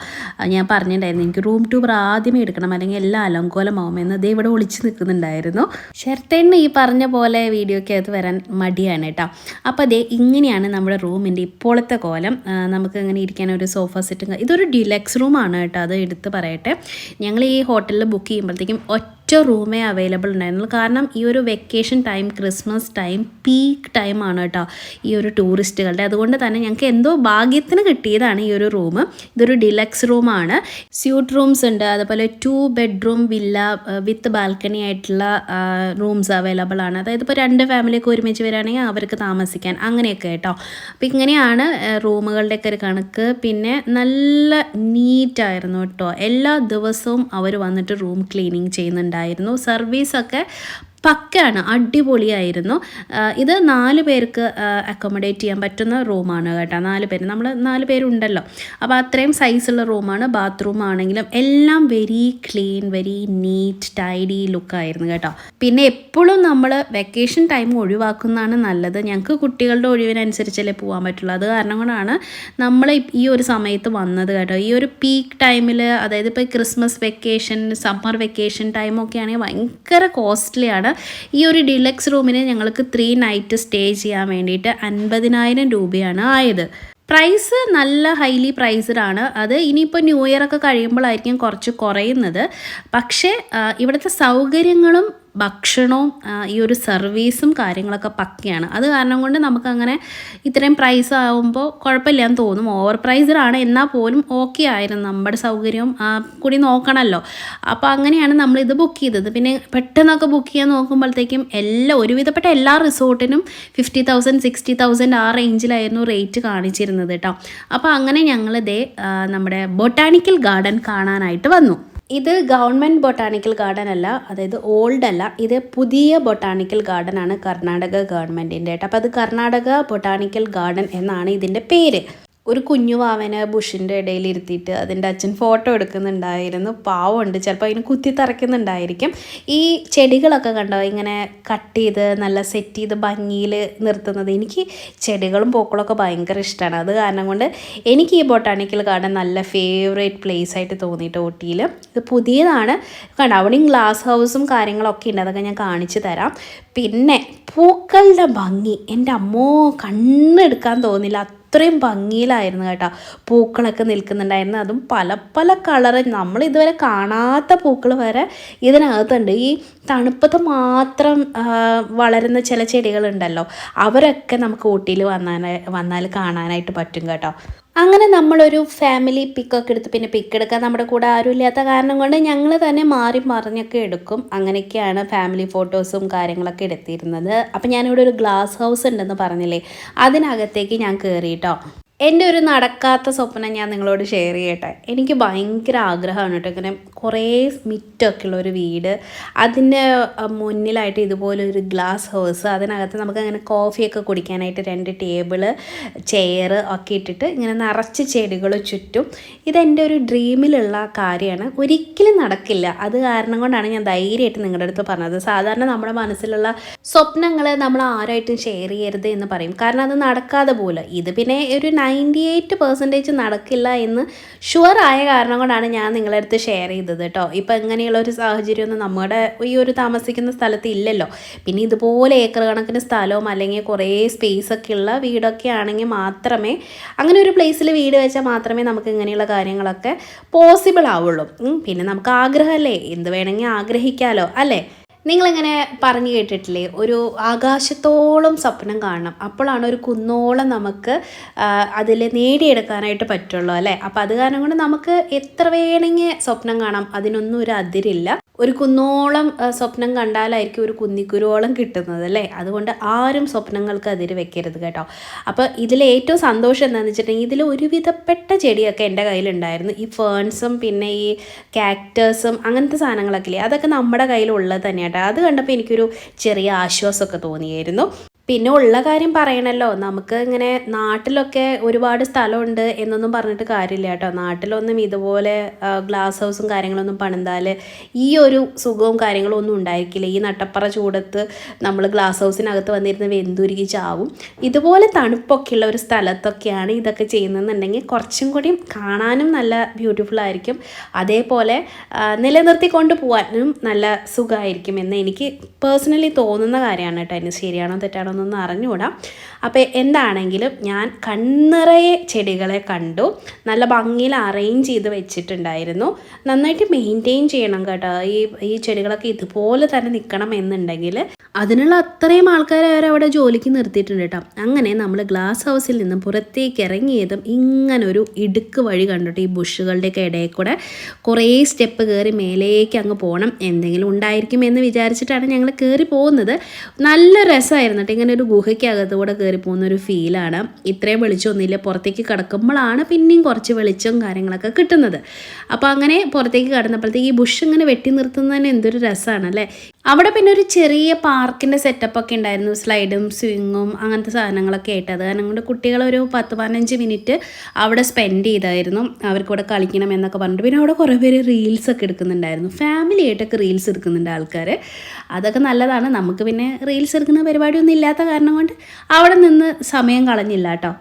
ഞാൻ പറഞ്ഞിട്ടുണ്ടായിരുന്നു. എനിക്ക് റൂം ടൂർ ആദ്യമേ എടുക്കണം. അല്ലെങ്കിൽ എല്ലാം അലങ്കോലമാവുമെന്ന് ദേ ഇവിടെ ഒളിച്ച് നിൽക്കുന്നുണ്ടായിരുന്നു. ശരത്തേന് ഈ പറഞ്ഞ പോലെ വീഡിയോയ്ക്ക് അകത്ത് വരാൻ മടിയാണ് കേട്ടോ. അപ്പോൾ അതേ ഇങ്ങനെയാണ് നമ്മുടെ റൂമിന്റെ ഇപ്പോഴത്തെ കോലം. നമുക്ക് ഇങ്ങനെ ഇരിക്കാൻ ഒരു സോഫ സെറ്റും ഇതൊരു ഡിലക്സ് റൂമാണ് കേട്ടോ. അത് എടുത്ത് പറയട്ടെ. ഞങ്ങൾ ഈ ഹോട്ടലിൽ ബുക്ക് ചെയ്യുമ്പോഴത്തേക്കും ഒറ്റ റൂമേ അവൈലബിൾ ഉണ്ടായിരുന്നുള്ളൂ. കാരണം ഈ ഒരു vacation time Christmas time peak time ആണ് കേട്ടോ ഈ ഒരു ടൂറിസ്റ്റുകളുടെ അതുകൊണ്ട് തന്നെ ഞങ്ങൾക്ക് എന്തോ ഭാഗ്യത്തിന് കിട്ടിയതാണ് ഈ ഒരു റൂം ഇതൊരു ഡിലക്സ് റൂമാണ് സ്യൂട്ട് റൂംസ് ഉണ്ട്. അതുപോലെ two bedroom villa with balcony ആയിട്ടുള്ള റൂംസ് അവൈലബിൾ ആണ്. അതായത് ഇപ്പോൾ രണ്ട് ഫാമിലിയൊക്കെ ഒരുമിച്ച് വരികയാണെങ്കിൽ അവർക്ക് താമസിക്കാൻ അങ്ങനെയൊക്കെ കേട്ടോ. അപ്പോൾ ഇങ്ങനെയാണ് റൂമുകളുടെയൊക്കെ ഒരു കണക്ക്. പിന്നെ നല്ല നീറ്റായിരുന്നു കേട്ടോ. എല്ലാ ദിവസവും അവർ വന്നിട്ട് റൂം ക്ലീനിങ് ചെയ്യുന്നുണ്ടായിരുന്നു സർവീസൊക്കെ പക്കയാണ് അടിപൊളിയായിരുന്നു. ഇത് നാല് പേർക്ക് അക്കോമഡേറ്റ് ചെയ്യാൻ പറ്റുന്ന റൂമാണ് കേട്ടോ. നാല് പേര്. നമ്മൾ നാല് പേരുണ്ടല്ലോ. അപ്പോൾ അത്രയും സൈസുള്ള റൂമാണ് ബാത്റൂം ആണെങ്കിലും എല്ലാം very clean very neat tidy ലുക്കായിരുന്നു കേട്ടോ. പിന്നെ എപ്പോഴും നമ്മൾ വെക്കേഷൻ ടൈം ഒഴിവാക്കുന്നതാണ് നല്ലത്. ഞങ്ങൾക്ക് കുട്ടികളുടെ ഒഴിവിനനുസരിച്ചല്ലേ പോകാൻ പറ്റുള്ളൂ. അത് കാരണം കൊണ്ടാണ് നമ്മൾ ഈ ഒരു സമയത്ത് വന്നത് കേട്ടോ. ഈ ഒരു പീക്ക് ടൈമിൽ അതായത് ഇപ്പോൾ ക്രിസ്മസ് വെക്കേഷൻ സമ്മർ വെക്കേഷൻ ടൈമൊക്കെ ആണെങ്കിൽ ഭയങ്കര കോസ്റ്റ്ലി ആണ്. ഈ ഒരു ഡിലക്സ് റൂമിന് ഞങ്ങൾക്ക് ത്രീ നൈറ്റ് സ്റ്റേ ചെയ്യാൻ വേണ്ടിയിട്ട് അൻപതിനായിരം രൂപയാണ് ആയത്. പ്രൈസ് നല്ല ഹൈലി പ്രൈസ്ഡ് ആണ്. അത് ഇനിയിപ്പോൾ ന്യൂ ഇയർ ഒക്കെ കഴിയുമ്പോഴായിരിക്കും കുറച്ച് കുറയുന്നത്. പക്ഷേ ഇവിടുത്തെ സൗകര്യങ്ങളും ഭക്ഷണവും ഈ ഒരു സർവീസും കാര്യങ്ങളൊക്കെ പക്കയാണ്. അത് കാരണം കൊണ്ട് നമുക്കങ്ങനെ ഇത്രയും പ്രൈസ് ആകുമ്പോൾ കുഴപ്പമില്ലാന്ന് തോന്നും. ഓവർ പ്രൈസ്ഡ് ആണ് എന്നാൽ പോലും ഓക്കെ ആയിരുന്നു. നമ്മുടെ സൗകര്യവും കൂടി നോക്കണമല്ലോ അപ്പോൾ അങ്ങനെയാണ് നമ്മളിത് ബുക്ക് ചെയ്തത്. പിന്നെ പെട്ടെന്നൊക്കെ ബുക്ക് ചെയ്യാൻ നോക്കുമ്പോഴത്തേക്കും എല്ലാ ഒരുവിധപ്പെട്ട എല്ലാ റിസോർട്ടിനും ഫിഫ്റ്റി തൗസൻഡ് സിക്സ്റ്റി തൗസൻഡ് ആ റേഞ്ചിലായിരുന്നു റേറ്റ് കാണിച്ചിരുന്നത് കേട്ടോ അപ്പോൾ അങ്ങനെ ഞങ്ങളിതേ നമ്മുടെ ബൊട്ടാണിക്കൽ ഗാർഡൻ കാണാനായിട്ട് വന്നു. ഇത് ഗവൺമെന്റ് ബൊട്ടാണിക്കൽ ഗാർഡൻ അല്ല അതായത് ഓൾഡ് അല്ല. ഇത് പുതിയ ബൊട്ടാണിക്കൽ ഗാർഡൻ ആണ് കർണാടക ഗവൺമെന്റിന്റെ കേട്ടോ അപ്പോൾ അത് കർണാടക ബൊട്ടാണിക്കൽ ഗാർഡൻ എന്നാണ് ഇതിന്റെ പേര്. ഒരു കുഞ്ഞു വാവനെ ബുഷിന്റെ ഇടയിൽ ഇരുത്തിയിട്ട് അതിന്റെ അച്ഛൻ ഫോട്ടോ എടുക്കുന്നുണ്ടായിരുന്നു. പാവമുണ്ട്. ചിലപ്പോൾ അതിന് കുത്തി തറയ്ക്കുന്നുണ്ടായിരിക്കും. ഈ ചെടികളൊക്കെ കണ്ടോ? ഇങ്ങനെ കട്ട് ചെയ്ത് നല്ല സെറ്റ് ചെയ്ത് ഭംഗിയിൽ നിർത്തുന്നത് എനിക്ക് ചെടികളും പൂക്കളൊക്കെ ഭയങ്കര ഇഷ്ടമാണ്. അത് കാരണം കൊണ്ട് എനിക്ക് ഈ ബൊട്ടാണിക്കൽ ഗാർഡൻ നല്ല ഫേവറേറ്റ് പ്ലേസ് ആയിട്ട് തോന്നിയിട്ട് ഊട്ടിയിൽ. ഇത് പുതിയതാണ്. കണ്ടോ? അവിടെയും ഗ്ലാസ് ഹൗസും കാര്യങ്ങളൊക്കെ ഉണ്ട്. അതൊക്കെ ഞാൻ കാണിച്ചു തരാം. പിന്നെ പൂക്കളുടെ ഭംഗി. എന്റെ അമ്മോ കണ്ണെടുക്കാൻ തോന്നില്ല. അത്രയും ഭംഗിയിലായിരുന്നു കേട്ടോ. പൂക്കളൊക്കെ നിൽക്കുന്നുണ്ടായിരുന്നു. അതും പല പല കളറ്. നമ്മൾ ഇതുവരെ കാണാത്ത പൂക്കൾ വരെ ഇതിനകത്തുണ്ട്. ഈ തണുപ്പത്ത് മാത്രം വളരുന്ന ചില ചെടികളുണ്ടല്ലോ. അവരൊക്കെ നമുക്ക് ഊട്ടിയിൽ വന്നാൽ വന്നാൽ കാണാനായിട്ട് പറ്റും കേട്ടോ. അങ്ങനെ നമ്മളൊരു ഫാമിലി പിക്കൊക്കെ എടുത്ത് പിന്നെ പിക്ക് എടുക്കാൻ നമ്മുടെ കൂടെ ആരും ഇല്ലാത്ത കാരണം കൊണ്ട് ഞങ്ങൾ തന്നെ മാറി മറിഞ്ഞൊക്കെ എടുക്കും. അങ്ങനെയൊക്കെയാണ് ഫാമിലി ഫോട്ടോസും കാര്യങ്ങളൊക്കെ എടുത്തിരുന്നത്. അപ്പം ഞാനിവിടെ ഒരു ഗ്ലാസ് ഹൗസ് ഉണ്ടെന്ന് പറഞ്ഞില്ലേ? അതിനകത്തേക്ക് ഞാൻ കയറി കേട്ടോ എന്റെ ഒരു നടക്കാത്ത സ്വപ്നം ഞാൻ നിങ്ങളോട് ഷെയർ ചെയ്യട്ടെ. എനിക്ക് ഭയങ്കര ആഗ്രഹമാണ് കേട്ടോ. ഇങ്ങനെ കുറേ മിറ്റൊക്കെ ഉള്ള ഒരു വീട്. അതിന്റെ മുന്നിലായിട്ട് ഇതുപോലെ ഒരു ഗ്ലാസ് ഹൗസ് അതിനകത്ത് നമുക്ക് അങ്ങനെ കോഫിയൊക്കെ കുടിക്കാനായിട്ട് രണ്ട് ടേബിൾ ചെയർ ഒക്കെ ഇട്ടിട്ട് ഇങ്ങനെ നിറച്ച് ചെടികൾ ചുറ്റും. ഇതെന്റെ ഒരു ഡ്രീമിലുള്ള കാര്യമാണ്. ഒരിക്കലും നടക്കില്ല. അത് കാരണം കൊണ്ടാണ് ഞാൻ ധൈര്യമായിട്ട് നിങ്ങളുടെ അടുത്ത് പറഞ്ഞത്. സാധാരണ നമ്മുടെ മനസ്സിലുള്ള സ്വപ്നങ്ങൾ നമ്മൾ ആരായിട്ടും ഷെയർ ചെയ്യരുത് എന്ന് പറയും. കാരണം അത് നടക്കാതെ പോലെ ഇത് പിന്നെ ഒരു നയന്റി എയ്റ്റ് പെർസെന്റേജ് നടക്കില്ല എന്ന് ഷുവർ ആയ കാരണം കൊണ്ടാണ് ഞാൻ നിങ്ങളുടെ അടുത്ത് ഷെയർ ചെയ്തത് കേട്ടോ. ഇപ്പം ഇങ്ങനെയുള്ള ഒരു സാഹചര്യമൊന്നും നമ്മുടെ ഈ ഒരു താമസിക്കുന്ന സ്ഥലത്ത് ഇല്ലല്ലോ. പിന്നെ ഇതുപോലെ ഏക്കർ കണക്കിന് സ്ഥലവും അല്ലെങ്കിൽ കുറേ സ്പേസ് ഒക്കെ ഉള്ള വീടൊക്കെ ആണെങ്കിൽ മാത്രമേ അങ്ങനെ ഒരു പ്ലേസിൽ വീട് വെച്ചാൽ മാത്രമേ നമുക്ക് ഇങ്ങനെയുള്ള കാര്യങ്ങളൊക്കെ പോസിബിൾ ആവുള്ളൂ. പിന്നെ നമുക്ക് ആഗ്രഹമല്ലേ? എന്ത് വേണമെങ്കിൽ ആഗ്രഹിക്കാമല്ലോ അല്ലേ? നിങ്ങളിങ്ങനെ പറഞ്ഞു കേട്ടിട്ടില്ലേ? ഒരു ആകാശത്തോളം സ്വപ്നം കാണണം. അപ്പോഴാണ് ഒരു കുന്നോളം നമുക്ക് അതിൽ നേടിയെടുക്കാനായിട്ട് പറ്റുള്ളൂ അല്ലേ? അപ്പോൾ അത് കാരണം കൊണ്ട് നമുക്ക് എത്ര വേണമെങ്കിൽ സ്വപ്നം കാണാം. അതിനൊന്നും ഒരു അതിരില്ല. ഒരു കുന്നോളം സ്വപ്നം കണ്ടാലായിരിക്കും ഒരു കുന്നിക്കുരുവോളം കിട്ടുന്നത് അല്ലേ? അതുകൊണ്ട് ആരും സ്വപ്നങ്ങൾക്ക് അതിര് വെക്കരുത് കേട്ടോ. അപ്പോൾ ഇതിൽ ഏറ്റവും സന്തോഷം എന്താണെന്ന് വെച്ചിട്ടുണ്ടെങ്കിൽ ഇതിൽ ഒരുവിധപ്പെട്ട ചെടിയൊക്കെ എന്റെ കയ്യിലുണ്ടായിരുന്നു. ഈ ഫേൺസും പിന്നെ ഈ ക്യാക്ടേഴ്സും അങ്ങനത്തെ സാധനങ്ങളൊക്കെ ഇല്ലേ? അതൊക്കെ നമ്മുടെ കയ്യിലുള്ളത് തന്നെയാട്ടോ. അത് കണ്ടപ്പോൾ എനിക്കൊരു ചെറിയ ആശ്വാസമൊക്കെ തോന്നിയായിരുന്നു. പിന്നെ ഉള്ള കാര്യം പറയണല്ലോ. നമുക്ക് ഇങ്ങനെ നാട്ടിലൊക്കെ ഒരുപാട് സ്ഥലമുണ്ട് എന്നൊന്നും പറഞ്ഞിട്ട് കാര്യമില്ല കേട്ടോ. നാട്ടിലൊന്നും ഇതുപോലെ ഗ്ലാസ് ഹൗസും കാര്യങ്ങളൊന്നും പണിതാൽ ഈ ഒരു സുഖവും കാര്യങ്ങളും ഒന്നും ഉണ്ടായിരിക്കില്ല. ഈ നട്ടപ്പറ ചൂടത്ത് നമ്മൾ ഗ്ലാസ് ഹൗസിനകത്ത് വന്നിരുന്ന് വെന്തുരുകി ചാവും. ഇതുപോലെ തണുപ്പൊക്കെയുള്ള ഒരു സ്ഥലത്തൊക്കെയാണ് ഇതൊക്കെ ചെയ്യുന്നതെന്നുണ്ടെങ്കിൽ കുറച്ചും കൂടി കാണാനും നല്ല ബ്യൂട്ടിഫുൾ ആയിരിക്കും. അതേപോലെ നിലനിർത്തി നിലനിർത്തിക്കൊണ്ട് പോകാനും നല്ല സുഖമായിരിക്കും എന്ന് എനിക്ക് പേഴ്സണലി തോന്നുന്ന കാര്യമാണ് കേട്ടോ. അതിന് ശരിയാണോ തെറ്റാണോ എന്നൊന്നും അറിഞ്ഞുകൂടാ. അപ്പോൾ എന്താണെങ്കിലും ഞാൻ കണ്ണിറയെ ചെടികളെ കണ്ടു. നല്ല ഭംഗിയിൽ അറേഞ്ച് ചെയ്ത് വെച്ചിട്ടുണ്ടായിരുന്നു. നന്നായിട്ട് മെയിന്റെയിൻ ചെയ്യണം കേട്ടോ. ഈ ഈ ചെടികളൊക്കെ ഇതുപോലെ തന്നെ നിൽക്കണം എന്നുണ്ടെങ്കിൽ അതിനുള്ള അത്രയും ആൾക്കാരെ അവർ അവിടെ ജോലിക്ക് നിർത്തിയിട്ടുണ്ട് കേട്ടോ. അങ്ങനെ നമ്മൾ ഗ്ലാസ് ഹൗസിൽ നിന്നും പുറത്തേക്ക് ഇറങ്ങിയതും ഇങ്ങനൊരു ഇടുക്ക് വഴി കണ്ടിട്ട് ഈ ബുഷുകളുടെയൊക്കെ ഇടയിൽ കൂടെ കുറേ സ്റ്റെപ്പ് കയറി മേലേക്ക് അങ്ങ് പോകണം എന്തെങ്കിലും ഉണ്ടായിരിക്കും എന്ന് വിചാരിച്ചിട്ടാണ് ഞങ്ങൾ കയറി പോകുന്നത്. നല്ല രസമായിരുന്നു കേട്ടോ. ഇങ്ങനെ ഒരു ഗുഹയ്ക്കകത്തൂടെ കയറി പോകുന്ന ഒരു ഫീലാണ്. ഇത്രയും വെളിച്ചമൊന്നുമില്ല. പുറത്തേക്ക് കിടക്കുമ്പോഴാണ് പിന്നെയും കുറച്ച് വെളിച്ചവും കാര്യങ്ങളൊക്കെ കിട്ടുന്നത്. അപ്പോൾ അങ്ങനെ പുറത്തേക്ക് കടന്നപ്പോഴത്തേക്ക് ഈ ബുഷ് ഇങ്ങനെ വെട്ടി നിർത്തുന്നതിന് എന്തൊരു രസമാണ് അല്ലേ? അവിടെ പിന്നെ ഒരു ചെറിയ പാർക്കിന്റെ സെറ്റപ്പൊക്കെ ഉണ്ടായിരുന്നു. സ്ലൈഡും സ്വിങ്ങും അങ്ങനത്തെ സാധനങ്ങളൊക്കെ ആയിട്ട്. അത് കാരണം കൊണ്ട് കുട്ടികൾ ഒരു പത്ത് പതിനഞ്ച് മിനിറ്റ് അവിടെ സ്പെൻഡ് ചെയ്തായിരുന്നു. അവർക്ക് ഇവിടെ കളിക്കണം എന്നൊക്കെ പറഞ്ഞിട്ട്. പിന്നെ അവിടെ കുറേ പേര് റീൽസ് ഒക്കെ എടുക്കുന്നുണ്ടായിരുന്നു. ഫാമിലി ആയിട്ടൊക്കെ റീൽസ് എടുക്കുന്നുണ്ട് ആൾക്കാർ. അതൊക്കെ നല്ലതാണ്. നമുക്ക് പിന്നെ റീൽസ് എടുക്കുന്ന പരിപാടിയൊന്നും കാരണം കൊണ്ട് അവിടെ നിന്ന് സമയം കളഞ്ഞില്ല കേട്ടോ.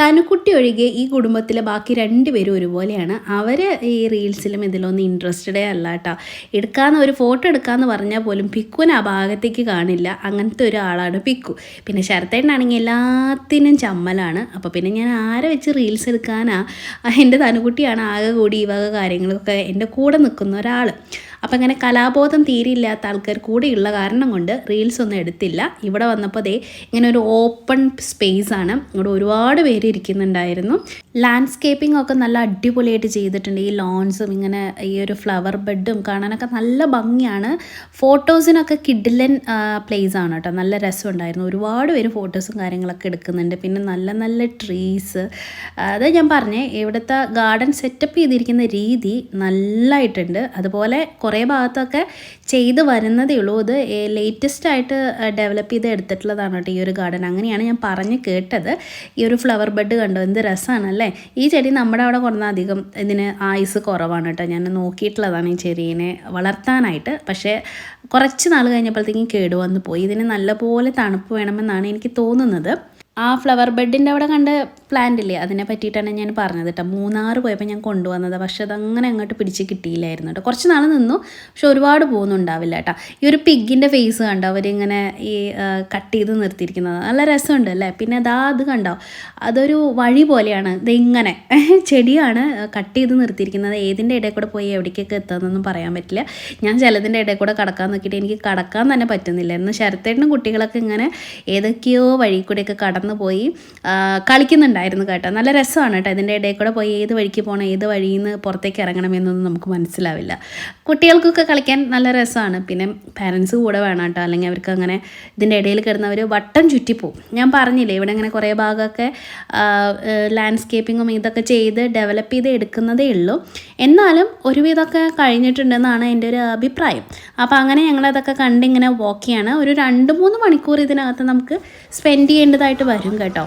തനുക്കുട്ടി ഒഴികെ ഈ കുടുംബത്തിലെ ബാക്കി രണ്ടുപേരും ഒരുപോലെയാണ്. അവർ ഈ റീൽസിലും ഇതിലൊന്നും ഇൻട്രസ്റ്റഡേ അല്ല കേട്ടോ. എടുക്കാന്ന് ഒരു ഫോട്ടോ എടുക്കാമെന്ന് പറഞ്ഞാൽ പോലും പിക്കുവിന് ആ ഭാഗത്തേക്ക് കാണില്ല. അങ്ങനത്തെ ഒരാളാണ് പിക്കു. പിന്നെ ശരത്തേട്ടനാണെങ്കിൽ എല്ലാത്തിനും ചമ്മലാണ്. അപ്പോൾ പിന്നെ ഞാൻ ആരെ വെച്ച് റീൽസ് എടുക്കാനാണ് എന്റെ തനുക്കുട്ടിയാണ് ആകെ കൂടി ഈ വക കാര്യങ്ങളൊക്കെ എന്റെ കൂടെ നിൽക്കുന്ന ഒരാൾ അപ്പം അങ്ങനെ കലാബോധം തീരെയില്ലാത്ത ആൾക്കാർ കൂടെയുള്ള കാരണം കൊണ്ട് റീൽസ് ഒന്നും എടുത്തില്ല. ഇവിടെ വന്നപ്പോൾ ദേ ഇങ്ങനെ ഒരു ഓപ്പൺ സ്പേസ് ആണ്. ഇവിടെ ഒരുപാട് പേര് ഇരിക്കുന്നുണ്ടായിരുന്നു. ലാൻഡ്സ്കേപ്പിംഗ് ഒക്കെ നല്ല അടിപൊളിയായിട്ട് ചെയ്തിട്ടുണ്ട്. ഈ ലോൺസും ഇങ്ങനെ ഈ ഒരു ഫ്ലവർ ബെഡും കാണാനൊക്കെ നല്ല ഭംഗിയാണ്. ഫോട്ടോസിനൊക്കെ കിഡിലൻ പ്ലേസ് ആണ് കേട്ടോ. നല്ല രസമുണ്ടായിരുന്നു. ഒരുപാട് പേര് ഫോട്ടോസും കാര്യങ്ങളൊക്കെ എടുക്കുന്നുണ്ട്. പിന്നെ നല്ല നല്ല ട്രീസ് അത് ഞാൻ പറഞ്ഞേ ഇവിടുത്തെ ഗാർഡൻ സെറ്റപ്പ് ചെയ്തിരിക്കുന്ന രീതി നല്ലതായിട്ടുണ്ട് അതുപോലെ കുറേ ഭാഗത്തൊക്കെ ചെയ്ത് വരുന്നതേ ഉള്ളൂ. ഇത് ലേറ്റസ്റ്റ് ആയിട്ട് ഡെവലപ്പ് ചെയ്ത് എടുത്തിട്ടുള്ളതാണ് കേട്ടോ ഈ ഒരു ഗാർഡൻ അങ്ങനെയാണ് ഞാൻ പറഞ്ഞ് കേട്ടത്. ഈ ഒരു ഫ്ലവർ ബെഡ് കണ്ടോ? എന്ത് രസമാണല്ലേ ഈ ചെടി നമ്മുടെ അവിടെ കൊണ്ടുവന്ന അധികം ഇതിന് ആയുസ് കുറവാണ് കേട്ടോ. ഞാൻ നോക്കിയിട്ടുള്ളതാണ് ഈ ചെടീനെ വളർത്താനായിട്ട്. പക്ഷേ കുറച്ച് നാൾ കഴിഞ്ഞപ്പോഴത്തേക്കും കേടുവന്ന് പോയി. ഇതിന് നല്ലപോലെ തണുപ്പ് വേണമെന്നാണ് എനിക്ക് തോന്നുന്നത്. ആ ഫ്ലവർ ബെഡിന്റെ അവിടെ കണ്ട പ്ലാന്റ് ഇല്ലേ? അതിനെ പറ്റിയിട്ടാണ് ഞാൻ പറഞ്ഞത് കേട്ടോ മൂന്നാർ പോയപ്പോൾ ഞാൻ കൊണ്ടുവന്നത്. പക്ഷെ അതങ്ങനെ അങ്ങോട്ട് പിടിച്ച് കിട്ടിയില്ലായിരുന്നു കേട്ടോ കുറച്ച് നാൾ നിന്നു. പക്ഷെ ഒരുപാട് പോകുന്നുണ്ടാവില്ല കേട്ടോ ഈ ഒരു പിഗിന്റെ ഫേസ് കണ്ടോ? അവരിങ്ങനെ ഈ കട്ട് ചെയ്ത് നിർത്തിയിരിക്കുന്നത്. നല്ല രസമുണ്ട് അല്ലേ? പിന്നെ അതാ അത് കണ്ടോ? അതൊരു വഴി പോലെയാണ്. ഇതിങ്ങനെ ചെടിയാണ് കട്ട് ചെയ്ത് നിർത്തിയിരിക്കുന്നത്. ഏതിന്റെ ഇടയിൽ കൂടെ പോയി എവിടേക്കൊക്കെ എത്തുന്നതെന്നൊന്നും പറയാൻ പറ്റില്ല. ഞാൻ ചിലതിന്റെ ഇടയിൽ കൂടെ കടക്കാൻ നോക്കിയിട്ട് എനിക്ക് കടക്കാൻ തന്നെ പറ്റുന്നില്ല. എന്ന് ശരത്തേട്ടനും കുട്ടികളൊക്കെ ഇങ്ങനെ ഏതൊക്കെയോ വഴി കൂടെയൊക്കെ കടന്നു പോയി ആ, കളിക്കുന്നുണ്ടായിരുന്നു കേട്ടോ. നല്ല രസമാണ് കേട്ടോ ഇതിന്റെ ഇടയിൽ കൂടെ പോയി ഏത് വഴിക്ക് പോകണം ഏത് വഴിയിൽ നിന്ന് പുറത്തേക്ക് ഇറങ്ങണമെന്നൊന്നും നമുക്ക് മനസ്സിലാവില്ല. കുട്ടികൾക്കൊക്കെ കളിക്കാൻ നല്ല രസമാണ്. പിന്നെ പാരൻസ് കൂടെ വേണം കേട്ടോ. അല്ലെങ്കിൽ അവർക്ക് അങ്ങനെ ഇതിന്റെ ഇടയിൽ കിടന്നവർ വട്ടം ചുറ്റിപ്പോവും. ഞാൻ പറഞ്ഞില്ലേ ഇവിടെ അങ്ങനെ കുറേ ഭാഗമൊക്കെ ലാൻഡ്സ്കേപ്പിങ്ങും ഇതൊക്കെ ചെയ്ത് ഡെവലപ്പ് ചെയ്ത് എടുക്കുന്നതേ ഉള്ളൂ. എന്നാലും ഒരുവിധമൊക്കെ കഴിഞ്ഞിട്ടുണ്ടെന്നാണ് എന്റെ ഒരു അഭിപ്രായം. അപ്പോൾ അങ്ങനെ ഞങ്ങളതൊക്കെ കണ്ടിങ്ങനെ വോക്ക് ചെയ്യാണ്. ഒരു രണ്ട് മൂന്ന് മണിക്കൂർ ഇതിനകത്ത് നമുക്ക് സ്പെൻഡ് ചെയ്യേണ്ടതായിട്ട് വരും. കേട്ടോ.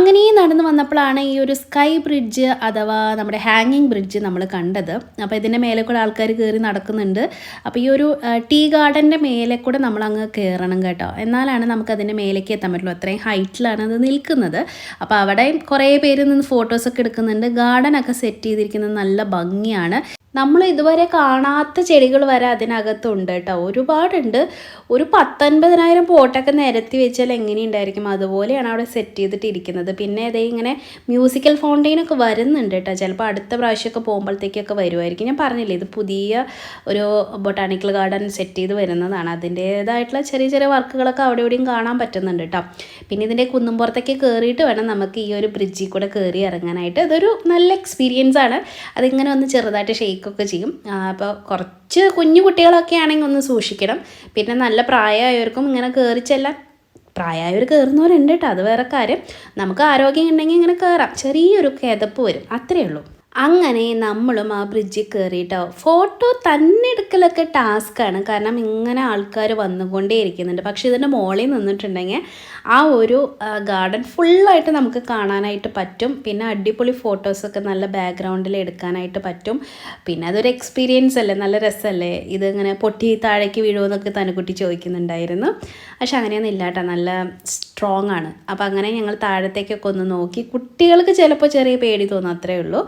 അങ്ങനെ നടന്നു വന്നപ്പോഴാണ് ഈ ഒരു സ്കൈ ബ്രിഡ്ജ് അഥവാ നമ്മുടെ ഹാങ്ങിങ് ബ്രിഡ്ജ് നമ്മൾ കണ്ടത്. അപ്പോൾ ഇതിന്റെ മേലെ കൂടെ ആൾക്കാർ കയറി നടക്കുന്നുണ്ട്. അപ്പോൾ ഈ ഒരു ടീ ഗാർഡന്റെ മേലെ കൂടെ നമ്മൾ അങ്ങ് കയറണം കേട്ടോ. എന്നാലാണ് നമുക്ക് അതിന്റെ മേലേക്ക് എത്താൻ പറ്റുള്ളൂ. അത്രയും ഹൈറ്റിലാണ് അത് നിൽക്കുന്നത്. അപ്പോൾ അവിടെ കുറേ പേര് നിന്ന് ഫോട്ടോസൊക്കെ എടുക്കുന്നുണ്ട്. ഗാർഡനൊക്കെ സെറ്റ് ചെയ്തിരിക്കുന്നത് നല്ല ഭംഗിയാണ്. നമ്മൾ ഇതുവരെ കാണാത്ത ചെടികൾ വരെ അതിനകത്തുണ്ട് കേട്ടോ. ഒരുപാടുണ്ട്. ഒരു പത്തൊൻപതിനായിരം പോട്ടൊക്കെ നിരത്തി വെച്ചാൽ എങ്ങനെ ഉണ്ടായിരിക്കും അതുപോലെയാണ് അവിടെ സെറ്റ് ചെയ്തിട്ട് ഇരിക്കുന്നത് പിന്നെ അതേ ഇങ്ങനെ മ്യൂസിക്കൽ ഫൗണ്ടെയിനൊക്കെ വരുന്നുണ്ട് കേട്ടോ. ചിലപ്പോൾ അടുത്ത പ്രാവശ്യമൊക്കെ പോകുമ്പോഴത്തേക്കൊക്കെ വരുമായിരിക്കും. ഞാൻ പറഞ്ഞില്ലേ ഇത് പുതിയ ഒരു ബൊട്ടാണിക്കൽ ഗാർഡൻ സെറ്റ് ചെയ്ത് വരുന്നതാണ്. അതിന്റേതായിട്ടുള്ള ചെറിയ ചെറിയ വർക്കുകളൊക്കെ അവിടെ ഇവിടെയും കാണാൻ പറ്റുന്നുണ്ട് കേട്ടോ. പിന്നെ ഇതിന്റെ കുന്നുംപുറത്തേക്ക് കയറിയിട്ട് വേണം നമുക്ക് ഈ ഒരു ബ്രിഡ്ജിൽ കൂടെ കയറി ഇറങ്ങാനായിട്ട്. അതൊരു നല്ല എക്സ്പീരിയൻസ് ആണ്. അതിങ്ങനെ ഒന്ന് ചെറുതായിട്ട് ഷെയ്ക്കൊക്കെ ചെയ്യും. അപ്പോൾ കുറച്ച് കുഞ്ഞു കുട്ടികളൊക്കെ ആണെങ്കിൽ ഒന്ന് സൂക്ഷിക്കണം. പിന്നെ നല്ല പ്രായമായവർക്കും ഇങ്ങനെ കയറി ചെല്ലാൻ പ്രായമായവർ കയറുന്നവരുണ്ട് കേട്ടോ. അത് വേറെ കാര്യം. നമുക്ക് ആരോഗ്യം ഉണ്ടെങ്കിൽ ഇങ്ങനെ കയറാം ചെറിയൊരു കിതപ്പ് വരും. അത്രയേ ഉള്ളൂ. അങ്ങനെ നമ്മളും ആ ബ്രിഡ്ജിൽ കയറിയിട്ടോ ഫോട്ടോ തന്നെ എടുക്കലൊക്കെ ടാസ്ക്കാണ് കാരണം ഇങ്ങനെ ആൾക്കാർ വന്നുകൊണ്ടേ ഇരിക്കുന്നുണ്ട്. പക്ഷേ ഇതിന്റെ മുകളിൽ നിന്നിട്ടുണ്ടെങ്കിൽ ആ ഒരു ഗാർഡൻ ഫുള്ളായിട്ട് നമുക്ക് കാണാനായിട്ട് പറ്റും. പിന്നെ അടിപൊളി ഫോട്ടോസൊക്കെ നല്ല ബാക്ക്ഗ്രൗണ്ടിൽ എടുക്കാനായിട്ട് പറ്റും. പിന്നെ അതൊരു എക്സ്പീരിയൻസ് അല്ലേ? നല്ല രസമല്ലേ? ഇതിങ്ങനെ പൊട്ടി താഴേക്ക് വീഴുമെന്നൊക്കെ തനുക്കുട്ടി ചോദിക്കുന്നുണ്ടായിരുന്നു. പക്ഷെ അങ്ങനെയൊന്നും ഇല്ലാട്ടോ. നല്ല സ്ട്രോങ് ആണ്. അപ്പോൾ അങ്ങനെ ഞങ്ങൾ താഴത്തേക്കൊക്കെ ഒന്ന് നോക്കി. കുട്ടികൾക്ക് ചിലപ്പോൾ ചെറിയ പേടി തോന്നും അത്രേ ഉള്ളൂ.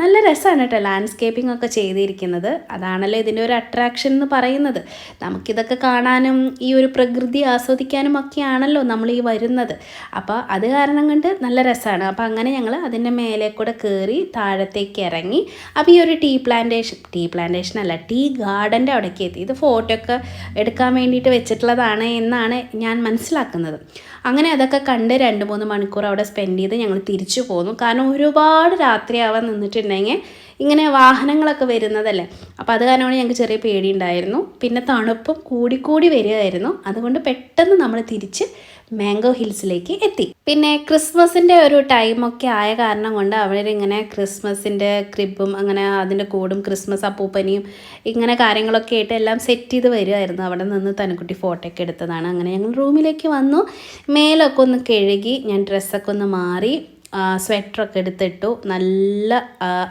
നല്ല രസമാണ് കേട്ടോ ലാൻഡ്സ്കേപ്പിംഗ് ഒക്കെ ചെയ്തിരിക്കുന്നത്. അതാണല്ലോ ഇതിന്റെ ഒരു അട്രാക്ഷൻ എന്ന് പറയുന്നത്. നമുക്കിതൊക്കെ കാണാനും ഈ ഒരു പ്രകൃതി ആസ്വദിക്കാനും ഒക്കെയാണല്ലോ നമ്മൾ ഈ വരുന്നത്. അപ്പോൾ അത് കാരണം കൊണ്ട് നല്ല രസമാണ് അപ്പോൾ അങ്ങനെ ഞങ്ങൾ അതിന്റെ മേലെ കൂടെ കയറി താഴത്തേക്ക് ഇറങ്ങി. അപ്പോൾ ഈ ഒരു ടീ പ്ലാന്റേഷൻ ടീ പ്ലാന്റേഷൻ അല്ല ടീ ഗാർഡന്റെ അവിടേക്ക് എത്തി. ഇത് ഫോട്ടോ ഒക്കെ എടുക്കാൻ വേണ്ടിയിട്ട് വെച്ചിട്ടുള്ളതാണ് എന്നാണ് ഞാൻ മനസ്സിലാക്കുന്നത്. അങ്ങനെ അതൊക്കെ കണ്ട് രണ്ട് മൂന്ന് മണിക്കൂർ അവിടെ സ്പെൻഡ് ചെയ്ത് ഞങ്ങൾ തിരിച്ചു പോന്നു. കാരണം ഒരുപാട് രാത്രിയാവാൻ നിന്നിട്ടുണ്ടെങ്കിൽ ഇങ്ങനെ വാഹനങ്ങളൊക്കെ വരുന്നതല്ലേ? അപ്പോൾ അത് കാരണമാണ് ഞങ്ങൾക്ക് ചെറിയ പേടി ഉണ്ടായിരുന്നു പിന്നെ തണുപ്പും കൂടിക്കൂടി വരികയായിരുന്നു. അതുകൊണ്ട് പെട്ടെന്ന് നമ്മൾ തിരിച്ച് മാംഗോ ഹിൽസിലേക്ക് എത്തി. പിന്നെ ക്രിസ്മസിന്റെ ഒരു ടൈമൊക്കെ ആയ കാരണം കൊണ്ട് അവിടെ ഇങ്ങനെ ക്രിസ്മസിന്റെ ക്രിബും അങ്ങനെ അതിന്റെ കൂടും ക്രിസ്മസ് അപ്പൂപ്പനിയും ഇങ്ങനെ കാര്യങ്ങളൊക്കെ ആയിട്ട് എല്ലാം സെറ്റ് ചെയ്ത് വരുമായിരുന്നു അവിടെ നിന്ന് തനക്കുട്ടി ഫോട്ടോ ഒക്കെ എടുത്തതാണ്. അങ്ങനെ ഞങ്ങൾ റൂമിലേക്ക് വന്നു. മേലൊക്കെ ഒന്ന് കഴുകി ഞാൻ ഡ്രസ്സൊക്കെ ഒന്ന് മാറി സ്വെറ്ററൊക്കെ എടുത്തിട്ടു. നല്ല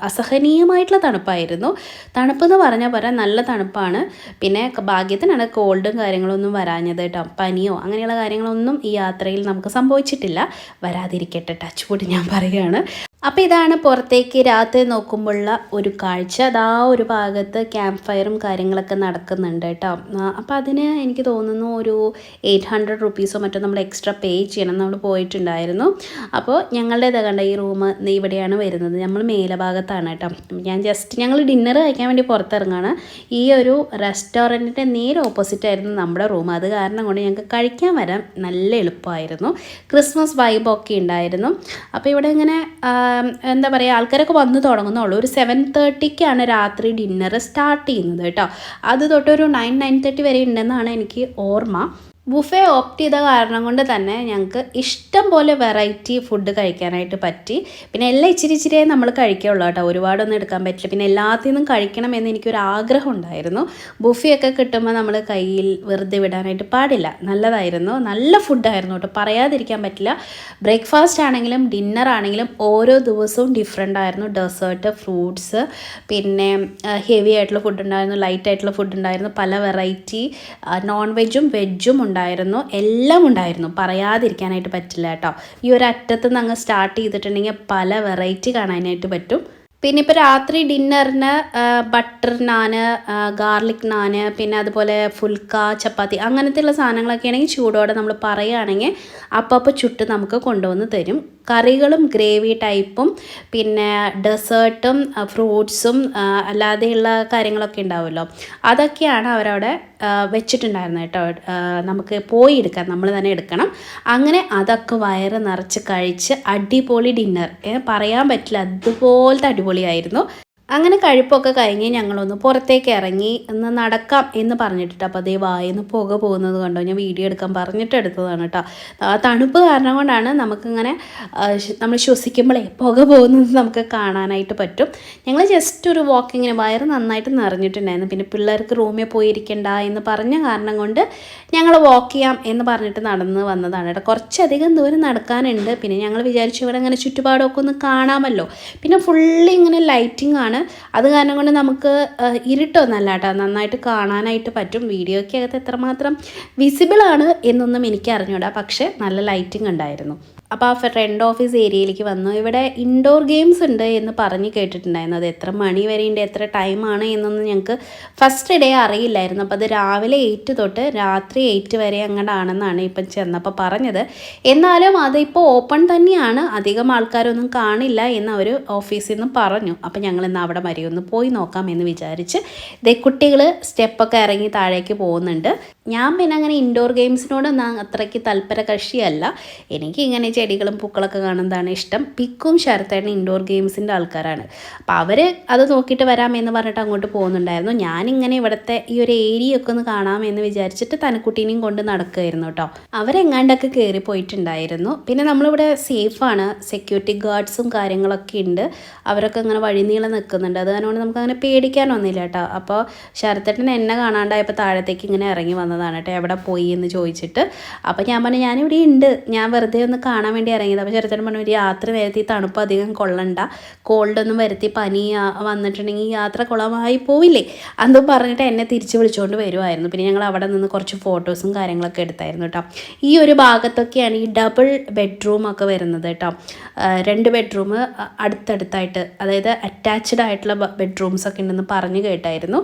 അസഹനീയമായിട്ടുള്ള തണുപ്പായിരുന്നു. തണുപ്പെന്ന് പറഞ്ഞാൽ പറ നല്ല തണുപ്പാണ്. പിന്നെ ഭാഗ്യത്തിനാണ് കോൾഡും കാര്യങ്ങളൊന്നും വരാഞ്ഞത് കേട്ടോ പനിയോ അങ്ങനെയുള്ള കാര്യങ്ങളൊന്നും ഈ യാത്രയിൽ നമുക്ക് സംഭവിച്ചിട്ടില്ല. വരാതിരിക്കട്ടെ ടച്ച് കൂടി ഞാൻ പറയുകയാണ്. അപ്പോൾ ഇതാണ് പുറത്തേക്ക് രാത്രി നോക്കുമ്പോഴുള്ള ഒരു കാഴ്ച. അതാ ഒരു ഭാഗത്ത് ക്യാമ്പ് ഫയറും കാര്യങ്ങളൊക്കെ നടക്കുന്നുണ്ട് കേട്ടോ. അപ്പോൾ അതിന് എനിക്ക് തോന്നുന്നു ഒരു എയ്റ്റ് ഹൺഡ്രഡ് റുപ്പീസോ മറ്റോ നമ്മൾ എക്സ്ട്രാ പേ ചെയ്യണം നമ്മൾ പോയിട്ടുണ്ടായിരുന്നു. അപ്പോൾ ഞങ്ങളുടെ ഇതാ കണ്ട ഈ റൂം ഇവിടെയാണ് വരുന്നത്. നമ്മൾ മേലഭാഗത്താണ് കേട്ടോ. ഞാൻ ജസ്റ്റ് ഞങ്ങൾ ഡിന്നർ കഴിക്കാൻ വേണ്ടി പുറത്തിറങ്ങാണ്. ഈ ഒരു റെസ്റ്റോറന്റിന്റെ നേരെ ഓപ്പോസിറ്റ് ആയിരുന്നു നമ്മുടെ റൂം അത് കാരണം കൊണ്ട് ഞങ്ങൾക്ക് കഴിക്കാൻ വരാൻ നല്ല എളുപ്പമായിരുന്നു. ക്രിസ്മസ് വൈബൊക്കെ ഉണ്ടായിരുന്നു. അപ്പോൾ ഇവിടെ ഇങ്ങനെ എന്താ പറയുക ആൾക്കാരൊക്കെ വന്ന് തുടങ്ങുന്നുള്ളൂ. ഒരു സെവൻ തേർട്ടിക്കാണ് രാത്രി ഡിന്നർ സ്റ്റാർട്ട് ചെയ്യുന്നത് കേട്ടോ. അത് തൊട്ട് ഒരു നയൻ നയൻ തേർട്ടി വരെ ഉണ്ടെന്നാണ് എനിക്ക് ഓർമ്മ. ബുഫേ ഓപ്റ്റ് ചെയ്ത കാരണം കൊണ്ട് തന്നെ ഞങ്ങൾക്ക് ഇഷ്ടം പോലെ വെറൈറ്റി ഫുഡ് കഴിക്കാനായിട്ട് പറ്റി. പിന്നെ എല്ലാം ഇച്ചിരി ഇച്ചിരിയേ നമ്മൾ കഴിക്കുള്ളൂ കേട്ടോ. ഒരുപാടൊന്നും എടുക്കാൻ പറ്റില്ല. പിന്നെ എല്ലാത്തിൽ നിന്നും കഴിക്കണമെന്ന് എനിക്കൊരു ആഗ്രഹം ഉണ്ടായിരുന്നു. ബുഫേ കിട്ടുമ്പോൾ നമ്മൾ കയ്യിൽ വെറുതെ വിടാനായിട്ട് പാടില്ല. നല്ലതായിരുന്നു. നല്ല ഫുഡായിരുന്നു കേട്ടോ. പറയാതിരിക്കാൻ പറ്റില്ല. ബ്രേക്ക്ഫാസ്റ്റ് ആണെങ്കിലും ഡിന്നർ ആണെങ്കിലും ഓരോ ദിവസവും ഡിഫറെന്റ് ആയിരുന്നു. ഡെസേർട്ട് ഫ്രൂട്ട്സ് പിന്നെ ഹെവി ആയിട്ടുള്ള ഫുഡ് ഉണ്ടായിരുന്നു. ലൈറ്റ് ആയിട്ടുള്ള ഫുഡ് ഉണ്ടായിരുന്നു. പല വെറൈറ്റി നോൺ വെജും വെജും ഉണ്ടായിരുന്നു എല്ലാം ഉണ്ടായിരുന്നു. പറയാതിരിക്കാനായിട്ട് പറ്റില്ല കേട്ടോ. ഈ ഒരു അറ്റത്ത് നിന്ന് അങ്ങ് സ്റ്റാർട്ട് ചെയ്തിട്ടുണ്ടെങ്കിൽ പല വെറൈറ്റി കാണാനായിട്ട് പറ്റും. പിന്നെ ഇപ്പോൾ രാത്രി ഡിന്നറിന് ബട്ടർ നാന് ഗാർലിക് നാന് പിന്നെ അതുപോലെ ഫുൽക്ക ചപ്പാത്തി അങ്ങനത്തെയുള്ള സാധനങ്ങളൊക്കെ ആണെങ്കിൽ ചൂടോടെ നമ്മൾ പറയുകയാണെങ്കിൽ അപ്പോൾ അപ്പോൾ ചുട്ട് നമുക്ക് കൊണ്ടുവന്ന് തരും. കറികളും ഗ്രേവി ടൈപ്പും പിന്നെ ഡെസേർട്ടും ഫ്രൂട്ട്സും അല്ലാതെയുള്ള കാര്യങ്ങളൊക്കെ ഉണ്ടാവുമല്ലോ. അതൊക്കെയാണ് അവരവിടെ വെച്ചിട്ടുണ്ടായിരുന്നത് കേട്ടോ. നമുക്ക് പോയി എടുക്കാം നമ്മൾ തന്നെ എടുക്കണം. അങ്ങനെ അതൊക്കെ വയറ് നിറച്ച് കഴിച്ച് അടിപൊളി ഡിന്നർ പറയാൻ പറ്റില്ല അതുപോലത്തെ അടിപൊളിയായിരുന്നു. അങ്ങനെ കഴിപ്പൊക്കെ കഴിഞ്ഞ് ഞങ്ങളൊന്ന് പുറത്തേക്ക് ഇറങ്ങി ഒന്ന് നടക്കാം എന്ന് പറഞ്ഞിട്ട് അപ്പോൾ അതേ വായിന്ന് പുക പോകുന്നത് കണ്ടോ? ഞാൻ വീഡിയോ എടുക്കാൻ പറഞ്ഞിട്ട് എടുത്തതാണ് കേട്ടോ. തണുപ്പ് കാരണം കൊണ്ടാണ് നമുക്കിങ്ങനെ നമ്മൾ ശ്വസിക്കുമ്പോഴേ പുക പോകുന്നത് നമുക്ക് കാണാനായിട്ട് പറ്റും. ഞങ്ങൾ ജസ്റ്റ് ഒരു വാക്കിങ്ങിന് വയറ് നന്നായിട്ട് നിറഞ്ഞിട്ടുണ്ടായിരുന്നു. പിന്നെ പിള്ളേർക്ക് റൂമിൽ പോയിരിക്കണ്ട എന്ന് പറഞ്ഞ കാരണം കൊണ്ട് ഞങ്ങൾ വാക്ക് ചെയ്യാം എന്ന് പറഞ്ഞിട്ട് നടന്ന് വന്നതാണ് കേട്ടോ. കുറച്ചധികം ദൂരം നടക്കാനുണ്ട്. പിന്നെ ഞങ്ങൾ വിചാരിച്ചു ഇവിടെ അങ്ങനെ ചുറ്റുപാടൊക്കെ ഒന്ന് കാണാമല്ലോ. പിന്നെ ഫുള്ളി ഇങ്ങനെ ലൈറ്റിംഗ് ആണ് അത് കാരണം കൊണ്ട് നമുക്ക് ഇരുട്ടൊന്നല്ല കേട്ടോ. നന്നായിട്ട് കാണാനായിട്ട് പറ്റും. വീഡിയോയ്ക്ക് അകത്ത് എത്രമാത്രം വിസിബിൾ ആണ് എന്നൊന്നും എനിക്ക് അറിഞ്ഞൂടാ പക്ഷേ നല്ല ലൈറ്റിംഗ് ഉണ്ടായിരുന്നു. അപ്പോൾ ആ ഫ്രണ്ട് ഓഫീസ് ഏരിയയിലേക്ക് വന്നു. ഇവിടെ ഇൻഡോർ ഗെയിംസ് ഉണ്ട് എന്ന് പറഞ്ഞ് കേട്ടിട്ടുണ്ടായിരുന്നു. അത് എത്ര മണി വരെ ഉണ്ട് എത്ര ടൈമാണ് എന്നൊന്നും ഞങ്ങൾക്ക് ഫസ്റ്റ് ഡേ അറിയില്ലായിരുന്നു. അപ്പോൾ അത് രാവിലെ എയ്റ്റ് തൊട്ട് രാത്രി എയ്റ്റ് വരെ അങ്ങോട്ടാണെന്നാണ് ഇപ്പം ചെന്നപ്പോൾ പറഞ്ഞത്. എന്നാലും അതിപ്പോൾ ഓപ്പൺ തന്നെയാണ്. അധികം ആൾക്കാരൊന്നും കാണില്ല എന്ന് അവർ ഓഫീസിൽ നിന്ന് പറഞ്ഞു. അപ്പോൾ ഞങ്ങൾ ഇന്ന് അവിടെ വരെ ഒന്ന് പോയി നോക്കാം എന്ന് വിചാരിച്ച് ദേ കുട്ടികൾ സ്റ്റെപ്പൊക്കെ ഇറങ്ങി താഴേക്ക് പോകുന്നുണ്ട്. ഞാൻ പിന്നെ അങ്ങനെ ഇൻഡോർ ഗെയിംസിനോട് അത്രയ്ക്ക് തൽപര കക്ഷിയല്ല എനിക്ക് ഇങ്ങനെ ചെടികളും പൂക്കളൊക്കെ കാണുന്നതാണ് ഇഷ്ടം. പിക്കും ശരത്തേട്ടൻ ഇൻഡോർ ഗെയിംസിന്റെ ആൾക്കാരാണ്. അപ്പോൾ അവർ അത് നോക്കിയിട്ട് വരാമെന്ന് പറഞ്ഞിട്ട് അങ്ങോട്ട് പോകുന്നുണ്ടായിരുന്നു. ഞാനിങ്ങനെ ഇവിടുത്തെ ഈ ഒരു ഏരിയ ഒക്കെ ഒന്ന് കാണാമെന്ന് വിചാരിച്ചിട്ട് തനക്കുട്ടീനെയും കൊണ്ട് നടക്കുമായിരുന്നു കേട്ടോ. അവരെങ്ങാണ്ടൊക്കെ കയറി പോയിട്ടുണ്ടായിരുന്നു. പിന്നെ നമ്മളിവിടെ സേഫാണ് സെക്യൂരിറ്റി ഗാർഡ്സും കാര്യങ്ങളൊക്കെ ഉണ്ട്. അവരൊക്കെ ഇങ്ങനെ വഴിനീളം നിൽക്കുന്നുണ്ട്. അത് കാരണം നമുക്ക് അങ്ങനെ പേടിക്കാനൊന്നുമില്ല കേട്ടോ. അപ്പോൾ ശരത്തേട്ടൻ എന്നെ കാണാണ്ടായപ്പോൾ താഴത്തേക്ക് ഇങ്ങനെ ഇറങ്ങി വന്നതാണ് കേട്ടോ. എവിടെ പോയി എന്ന് ചോദിച്ചിട്ട്. അപ്പോൾ ഞാൻ പറഞ്ഞു ഞാനിവിടെ ഉണ്ട്. ഞാൻ വെറുതെ ഒന്ന് കാണാൻ വേണ്ടി ഇറങ്ങിയത്. അപ്പോൾ ചെറുച്ചൻ പറഞ്ഞു ഒരു യാത്ര നേരത്തെ ഈ തണുപ്പ് അധികം കൊള്ളണ്ട. കോൾഡൊന്നും വരുത്തി പനി വന്നിട്ടുണ്ടെങ്കിൽ യാത്ര കുളമായി പോവില്ലേ? അതും പറഞ്ഞിട്ട് എന്നെ തിരിച്ച് വിളിച്ചുകൊണ്ട് വരുമായിരുന്നു പിന്നെ ഞങ്ങൾ അവിടെ നിന്ന് കുറച്ച് ഫോട്ടോസും കാര്യങ്ങളൊക്കെ എടുത്തായിരുന്നു കേട്ടോ ഈ ഒരു ഭാഗത്തൊക്കെയാണ് ഈ ഡബിൾ ബെഡ്റൂമൊക്കെ വരുന്നത് കേട്ടോ രണ്ട് ബെഡ്റൂം അടുത്തടുത്തായിട്ട് അതായത് അറ്റാച്ച്ഡ് ആയിട്ടുള്ള ബെഡ്റൂംസ് ഒക്കെ ഉണ്ടെന്ന് പറഞ്ഞു കേട്ടായിരുന്നു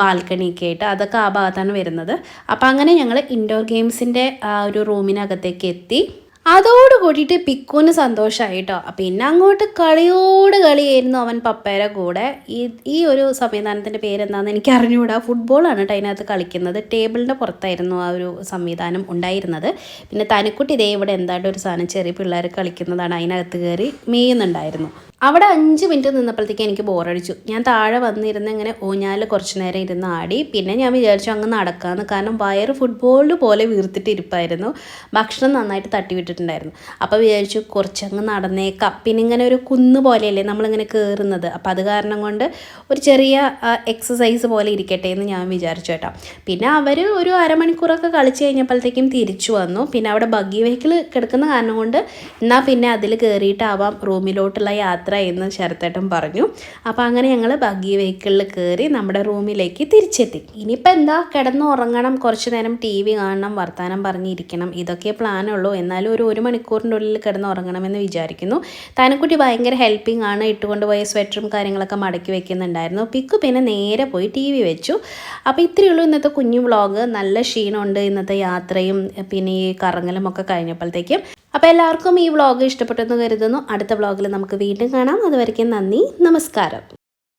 ബാൽക്കണിയൊക്കെ ആയിട്ട്. അതൊക്കെ ആ ഭാഗത്താണ് വരുന്നത്. അപ്പോൾ അങ്ങനെ ഞങ്ങൾ ഇൻഡോർ ഗെയിംസിന്റെ ഒരു റൂമിനകത്തേക്ക് എത്തി. അതോട് കൂടിയിട്ട് പിക്കുവിന് സന്തോഷമായി കേട്ടോ പിന്നെ അങ്ങോട്ട് കളിയോട് കളിയായിരുന്നു അവൻ പപ്പയുടെ കൂടെ. ഈ ഈ ഒരു സംവിധാനത്തിന്റെ പേരെന്താണെന്ന് എനിക്ക് അറിഞ്ഞുകൂടാ ഫുട്ബോളാണ് കേട്ടോ അതിനകത്ത് കളിക്കുന്നത്. ടേബിളിന്റെ പുറത്തായിരുന്നു ആ ഒരു സംവിധാനം ഉണ്ടായിരുന്നത്. പിന്നെ തനിക്കുട്ടി ഇതേ ഇവിടെ എന്താണ്ട് ഒരു സാധനം ചെറിയ പിള്ളേർ കളിക്കുന്നതാണ്. അതിനകത്ത് കയറി മേയുന്നുണ്ടായിരുന്നു. അവിടെ അഞ്ച് മിനിറ്റ് നിന്നപ്പോഴത്തേക്ക് എനിക്ക് ബോറടിച്ചു. ഞാൻ താഴെ വന്നിരുന്ന് ഇങ്ങനെ ഊഞ്ഞാൽ കുറച്ച് നേരം ഇരുന്ന് ആടി. പിന്നെ ഞാൻ വിചാരിച്ചു അങ്ങ് നടക്കാമെന്ന് കാരണം വയറ് ഫുട്ബോൾ പോലെ വീർത്തിട്ട് ഇരിപ്പായിരുന്നു ഭക്ഷണം നന്നായിട്ട് തട്ടിവിട്ടിട്ടുണ്ടായിരുന്നു. അപ്പോൾ വിചാരിച്ചു കുറച്ചങ്ങ് നടന്നേക്കാം. പിന്നെ ഇങ്ങനെ ഒരു കുന്ന് പോലെയല്ലേ നമ്മളിങ്ങനെ കയറുന്നത് അപ്പോൾ അത് കാരണം കൊണ്ട് ഒരു ചെറിയ എക്സസൈസ് പോലെ ഇരിക്കട്ടെ എന്ന് ഞാൻ വിചാരിച്ചു കേട്ടോ. പിന്നെ അവർ ഒരു അരമണിക്കൂറൊക്കെ കളിച്ച് കഴിഞ്ഞപ്പോഴത്തേക്കും തിരിച്ചു വന്നു. പിന്നെ അവിടെ ബഗ്ഗി വെഹിക്കിൾ കിടക്കുന്ന കാരണം കൊണ്ട് എന്നാൽ പിന്നെ അതിൽ കയറിയിട്ടാവാം റൂമിലോട്ടുള്ള യാത്ര എന്ന് ശരത്തേട്ടൻ പറഞ്ഞു. അപ്പോൾ അങ്ങനെ ഞങ്ങൾ ബഗ്ഗി വെഹിക്കിളിൽ കയറി നമ്മുടെ റൂമിലേക്ക് തിരിച്ചെത്തി. ഇനിയിപ്പോൾ എന്താ കിടന്ന് ഉറങ്ങണം കുറച്ച് നേരം ടി വി കാണണം വർത്തമാനം പറഞ്ഞിരിക്കണം ഇതൊക്കെ പ്ലാനുള്ളൂ എന്നാലും ഒരു ഒരു മണിക്കൂറിന്റെ ഉള്ളിൽ കിടന്ന് ഉറങ്ങണമെന്ന് വിചാരിക്കുന്നു. താനക്കുട്ടി ഭയങ്കര ഹെൽപ്പിംഗ് ആണ്. ഇട്ടുകൊണ്ട് പോയ സ്വെറ്ററും കാര്യങ്ങളൊക്കെ മടക്കി വെക്കുന്നുണ്ടായിരുന്നു. പിക്ക് പിന്നെ നേരെ പോയി ടി വി വെച്ചു. അപ്പോൾ ഇത്രയേ ഉള്ളൂ ഇന്നത്തെ കുഞ്ഞു വ്ളോഗ് നല്ല ക്ഷീണമുണ്ട് ഇന്നത്തെ യാത്രയും പിന്നെ ഈ കറങ്ങലും ഒക്കെ കഴിഞ്ഞപ്പോഴത്തേക്കും. അപ്പോൾ എല്ലാവർക്കും ഈ വ്ളോഗ് ഇഷ്ടപ്പെട്ടെന്ന് കരുതുന്നു. അടുത്ത വ്ളോഗിൽ നമുക്ക് വീണ്ടും കാണാം. അതുവരയ്ക്കും നന്ദി. നമസ്കാരം.